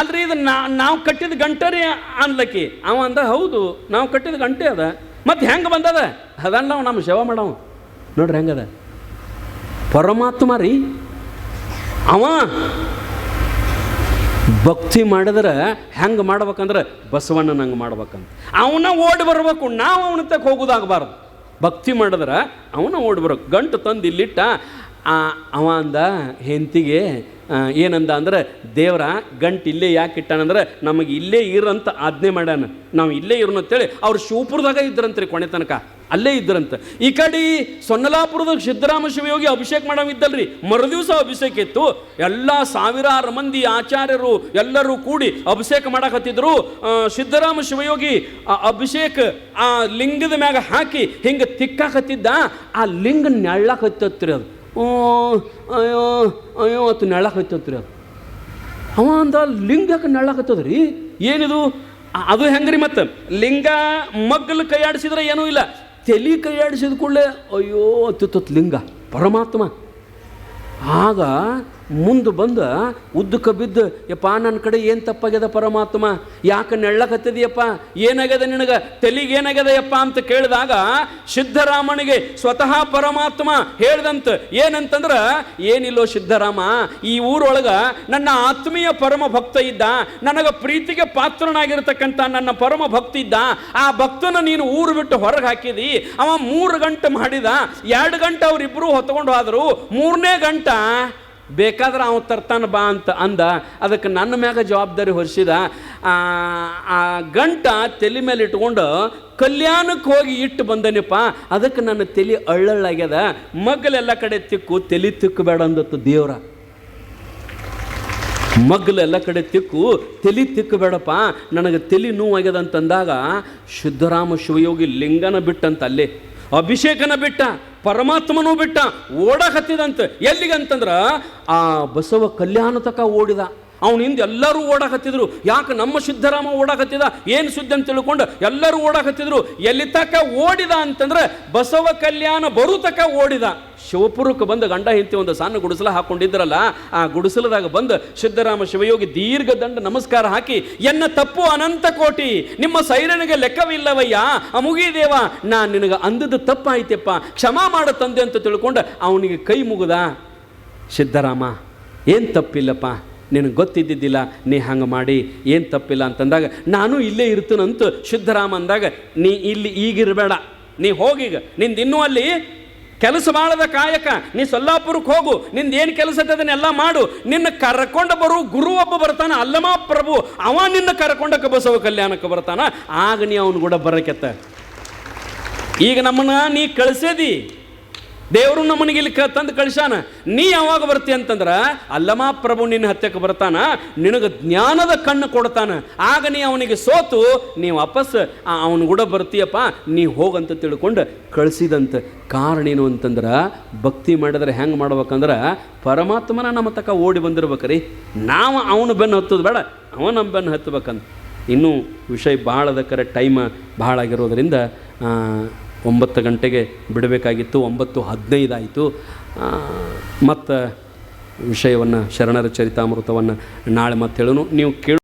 ಅಲ್ರಿ ಇದು ನಾ, ನಾವು ಕಟ್ಟಿದ ಗಂಟರಿ ಅನ್ಲಕ್ಕಿ ಅವ ಅಂದ, ಹೌದು, ನಾವು ಕಟ್ಟಿದ ಗಂಟೆ ಅದ. ಮತ್ತೆ ಹೆಂಗೆ ಬಂದದ? ಅದನ್ನ ನಾವು ನಮ್ಮ ಶವ ಮಾಡವ. ನೋಡ್ರಿ ಹೆಂಗದ? ಪರಮಾತ್ಮ ರೀ, ಅವ ಭಕ್ತಿ ಮಾಡಿದ್ರೆ ಹೆಂಗೆ ಮಾಡ್ಬೇಕಂದ್ರೆ ಬಸವಣ್ಣನ ಹಂಗೆ ಮಾಡ್ಬೇಕಂತ. ಅವನ ಓಡಿ ಬರ್ಬೇಕು, ನಾವು ಅವನ ತಕ್ಕ ಹೋಗೋದಾಗಬಾರ್ದು. ಭಕ್ತಿ ಮಾಡಿದ್ರೆ ಅವನ ಓಡಿ ಬರ್ಬೇಕು ಗಂಟು ತಂದು ಇಲ್ಲಿಟ್ಟ ಆ ಅವ ಅಂದ ಹೆಂತಿಗೆ ಏನಂದ ಅಂದ್ರೆ, ದೇವರ ಗಂಟು ಇಲ್ಲೇ ಯಾಕೆ ಇಟ್ಟಾನಂದ್ರೆ ನಮಗೆ ಇಲ್ಲೇ ಇರಂತ ಆಜ್ಞೆ ಮಾಡ್ಯಾನ. ನಾವು ಇಲ್ಲೇ ಇರೋನು ಅಂತೇಳಿ ಅವ್ರು ಶಿವಪುರದಾಗ ಇದ್ರಂತ್ರಿ ಕೊನೆ ತನಕ. ಅಲ್ಲೇ ಇದ್ರಂತ. ಈ ಕಡೆ ಸೊನ್ನಲಾಪುರದಾಗ ಸಿದ್ದರಾಮ ಶಿವಯೋಗಿ ಅಭಿಷೇಕ ಮಾಡವ ಇದ್ದಲ್ರಿ. ಮರುದಿವಸ ಅಭಿಷೇಕ ಇತ್ತು. ಎಲ್ಲ ಸಾವಿರಾರು ಮಂದಿ ಆಚಾರ್ಯರು ಎಲ್ಲರೂ ಕೂಡಿ ಅಭಿಷೇಕ ಮಾಡಕತ್ತಿದ್ರು. ಸಿದ್ದರಾಮ ಶಿವಯೋಗಿ ಆ ಅಭಿಷೇಕ ಆ ಲಿಂಗದ ಮ್ಯಾಗ ಹಾಕಿ ಹಿಂಗೆ ತಿಕ್ಕಾಕತ್ತಿದ್ದ. ಆ ಲಿಂಗ ನೆಳ್ಳಾಕತ್ತತ್ರಿ ಅದು. ಅಯ್ಯೋ ಅಯ್ಯೋ, ಅತ್ತು ನೆಳ್ಳಾಕತ್ತತ್ರಿ ಅದು ಅವ ಅಂದ ಲಿಂಗಕ್ಕೆ ಯಾಕೆ ನೆಳ್ಳಾಕತ್ತದ ರೀ ಏನಿದು? ಅದು ಹೆಂಗ್ರಿ ಮತ್ತೆ? ಲಿಂಗ ಮಗ್ಗಲು ಕೈಯಾಡಿಸಿದ್ರೆ ಏನೂ ಇಲ್ಲ. ತಲೆ ಕೈಯಾಡಿಸಿದ ಕೂಡಲೇ, ಅಯ್ಯೋ ಅತ್ತುತ್ತ ಲಿಂಗ, ಪರಮಾತ್ಮ. ಆಗ ಮುಂದೆ ಬಂದು, ಉದ್ದಕ್ಕೆ ಬಿದ್ದು, ಯಪ್ಪ ನನ್ನ ಕಡೆ ಏನು ತಪ್ಪಾಗ್ಯದ ಪರಮಾತ್ಮ? ಯಾಕೆ ನೆಳ್ಳಕತ್ತಿದೆಯಪ್ಪ? ಏನಾಗ್ಯದ ನಿನಗೆ? ತೆಲಿಗೆ ಏನಾಗ್ಯದ ಯಪ್ಪ ಅಂತ ಕೇಳಿದಾಗ, ಸಿದ್ಧರಾಮನಿಗೆ ಸ್ವತಃ ಪರಮಾತ್ಮ ಹೇಳ್ದಂತ ಏನಂತಂದ್ರೆ, ಏನಿಲ್ಲೋ ಸಿದ್ಧರಾಮ, ಈ ಊರೊಳಗೆ ನನ್ನ ಆತ್ಮೀಯ ಪರಮ ಭಕ್ತ ಇದ್ದ, ನನಗೆ ಪ್ರೀತಿಗೆ ಪಾತ್ರನಾಗಿರ್ತಕ್ಕಂಥ ನನ್ನ ಪರಮ ಭಕ್ತ ಇದ್ದ, ಆ ಭಕ್ತನ ನೀನು ಊರು ಬಿಟ್ಟು ಹೊರಗೆ ಹಾಕಿದಿ, ಅವ ಮೂರು ಗಂಟೆ ಮಾಡಿದ, ಎರಡು ಗಂಟೆ ಅವರಿಬ್ಬರು ಹೊತ್ಕೊಂಡು ಹೋದರು ಮೂರನೇ ಗಂಟ ಬೇಕಾದ್ರೆ ಅವ ತರ್ತಾನ ಬಾ ಅಂತ ಅಂದ. ಅದಕ್ಕೆ ನನ್ನ ಮ್ಯಾಗ ಜವಾಬ್ದಾರಿ ಹೊರಿಸಿದ, ಆ ಗಂಟ ತಲೆ ಮೇಲೆ ಇಟ್ಕೊಂಡು ಕಲ್ಯಾಣಕ್ಕೆ ಹೋಗಿ ಇಟ್ಟು ಬಂದನಪ್ಪ. ಅದಕ್ಕೆ ನನ್ನ ತಲೆ ಅಳ್ಳಳ್ಳಾಗ್ಯದ. ಮಗ್ಗಲೆಲ್ಲ ಕಡೆ ತಿಕ್ಕು, ತಲೆ ತಿಕ್ಕಬೇಡ ಅಂದತ್ತು ದೇವ್ರ. ಮಗ್ಗಲೆಲ್ಲ ಕಡೆ ತಿಕ್ಕು, ತಲೆ ತಿಕ್ಕಬೇಡಪ್ಪ ನನಗೆ ತಲೆ ನೋವಾಗ್ಯದ ಅಂತಂದಾಗ ಶುದ್ಧರಾಮ ಶಿವಯೋಗಿ ಲಿಂಗನ ಬಿಟ್ಟಂತ ಅಲ್ಲೇ, ಅಭಿಷೇಕನ ಬಿಟ್ಟ. ಪರಮಾತ್ಮನೂ ಬಿಟ್ಟ ಓಡಕತ್ತಿದಂತ ಎಲ್ಲಿಗಂತಂದ್ರೆ ಆ ಬಸವ ಕಲ್ಯಾಣ ತಕ ಓಡಿದ. ಅವನಿಂದ ಎಲ್ಲರೂ ಓಡಾಕತ್ತಿದ್ರು. ಯಾಕೆ ನಮ್ಮ ಸಿದ್ಧರಾಮ ಓಡಾಕತ್ತಿದ? ಏನು ಸುದ್ದಿ ಅಂತ ತಿಳ್ಕೊಂಡು ಎಲ್ಲರೂ ಓಡಾಕತ್ತಿದ್ರು. ಎಲ್ಲಿ ತಕ್ಕ ಓಡಿದ ಅಂತಂದ್ರೆ ಬಸವ ಕಲ್ಯಾಣ ಬರುತಕ ಓಡಿದ. ಶಿವಪುರಕ್ಕೆ ಬಂದು ಗಂಡ ಹೆಂಡತಿ ಒಂದು ಸಣ್ಣ ಗುಡಿಸಲ ಹಾಕೊಂಡಿದ್ರಲ್ಲ, ಆ ಗುಡಿಸಲದಾಗ ಬಂದು ಸಿದ್ದರಾಮ ಶಿವಯೋಗಿ ದೀರ್ಘ ದಂಡ ನಮಸ್ಕಾರ ಹಾಕಿ, ಎನ್ನ ತಪ್ಪು ಅನಂತ ಕೋಟಿ, ನಿಮ್ಮ ಸೈರನಿಗೆ ಲೆಕ್ಕವಿಲ್ಲವಯ್ಯ ಅಮುಗಿದೇವ ನಾನು ನಿನಗೆ ಅಂದದ್ದು ತಪ್ಪಾಯ್ತಪ್ಪ, ಕ್ಷಮಾ ಮಾಡ ತಂದೆ ಅಂತ ತಿಳ್ಕೊಂಡು ಅವನಿಗೆ ಕೈ ಮುಗಿದ. ಸಿದ್ದರಾಮ, ಏನು ತಪ್ಪಿಲ್ಲಪ್ಪ? ನಿನಗೆ ಗೊತ್ತಿದ್ದಿದ್ದಿಲ್ಲ, ನೀ ಹಂಗೆ ಮಾಡಿ, ಏನು ತಪ್ಪಿಲ್ಲ ಅಂತಂದಾಗ, ನಾನು ಇಲ್ಲೇ ಇರ್ತೀನಂತು ಶುದ್ಧರಾಮ ಅಂದಾಗ, ನೀ ಇಲ್ಲಿ ಈಗಿರಬೇಡ, ನೀ ಹೋಗೀಗ, ನಿಂದು ಇನ್ನೂ ಅಲ್ಲಿ ಕೆಲಸ ಮಾಡದ ಕಾಯಕ, ನೀ ಸೊಲ್ಲಾಪುರಕ್ಕೆ ಹೋಗು, ನಿಂದ ಏನು ಕೆಲಸ ಅದನ್ನೆಲ್ಲ ಮಾಡು, ನಿನ್ನ ಕರ್ಕೊಂಡು ಬರು ಗುರು ಒಬ್ಬ ಬರ್ತಾನೆ ಅಲ್ಲಮ ಪ್ರಭು, ಅವ ನಿನ್ನ ಕರ್ಕೊಂಡಕ್ಕೆ ಬಸವ ಕಲ್ಯಾಣಕ್ಕೆ ಬರ್ತಾನ, ಆಗ ನೀ ಅವನು ಕೂಡ ಬರಕೆತ್ತ. ಈಗ ನಮ್ಮನ್ನ ನೀ ಕಳಿಸೇದಿ. ದೇವರು ನಮ್ಮನಿಗೆ ಇಲ್ಲಿ ತಂದು ಕಳಿಸಾನ. ನೀ ಯಾವಾಗ ಬರ್ತಿ ಅಂತಂದ್ರ ಅಲ್ಲಮ ಪ್ರಭು ನಿನ್ನ ಹತ್ಯಕ್ಕೆ ಬರ್ತಾನ, ನಿನಗೆ ಜ್ಞಾನದ ಕಣ್ಣು ಕೊಡ್ತಾನ. ಆಗ ನೀ ಅವನಿಗೆ ಸೋತು, ನೀ ವಾಪಸ್ ಅವನು ಕೂಡ ಬರ್ತೀಯಪ್ಪ, ನೀ ಹೋಗಂತ ತಿಳ್ಕೊಂಡು ಕಳಿಸಿದಂತ ಕಾರಣ ಏನು ಅಂತಂದ್ರೆ, ಭಕ್ತಿ ಮಾಡಿದ್ರೆ ಹೆಂಗೆ ಮಾಡ್ಬೇಕಂದ್ರೆ, ಪರಮಾತ್ಮನ ನಮ್ಮ ತಕ ಓಡಿ ಬಂದಿರ್ಬೇಕ್ರಿ. ನಾವು ಅವನು ಬೆನ್ನು ಹತ್ತೋದು ಬೇಡ, ಅವ ನಮ್ಮ ಬೆನ್ನು ಹತ್ತಬೇಕಂತ. ಇನ್ನೂ ವಿಷಯ ಭಾಳ ಅದಕ್ಕರ ಟೈಮ್ ಭಾಳ ಆಗಿರೋದ್ರಿಂದ ಒಂಬತ್ತು ಗಂಟೆಗೆ ಬಿಡಬೇಕಾಗಿತ್ತು, ಒಂಬತ್ತು ಹದಿನೈದು ಆಯಿತು ಮತ್ತು ವಿಷಯವನ್ನು ಶರಣರ ಚರಿತಾಮೃತವನ್ನು ನಾಳೆ ಮತ್ತೆ ಹೇಳೋನು ನೀವು ಕೇಳು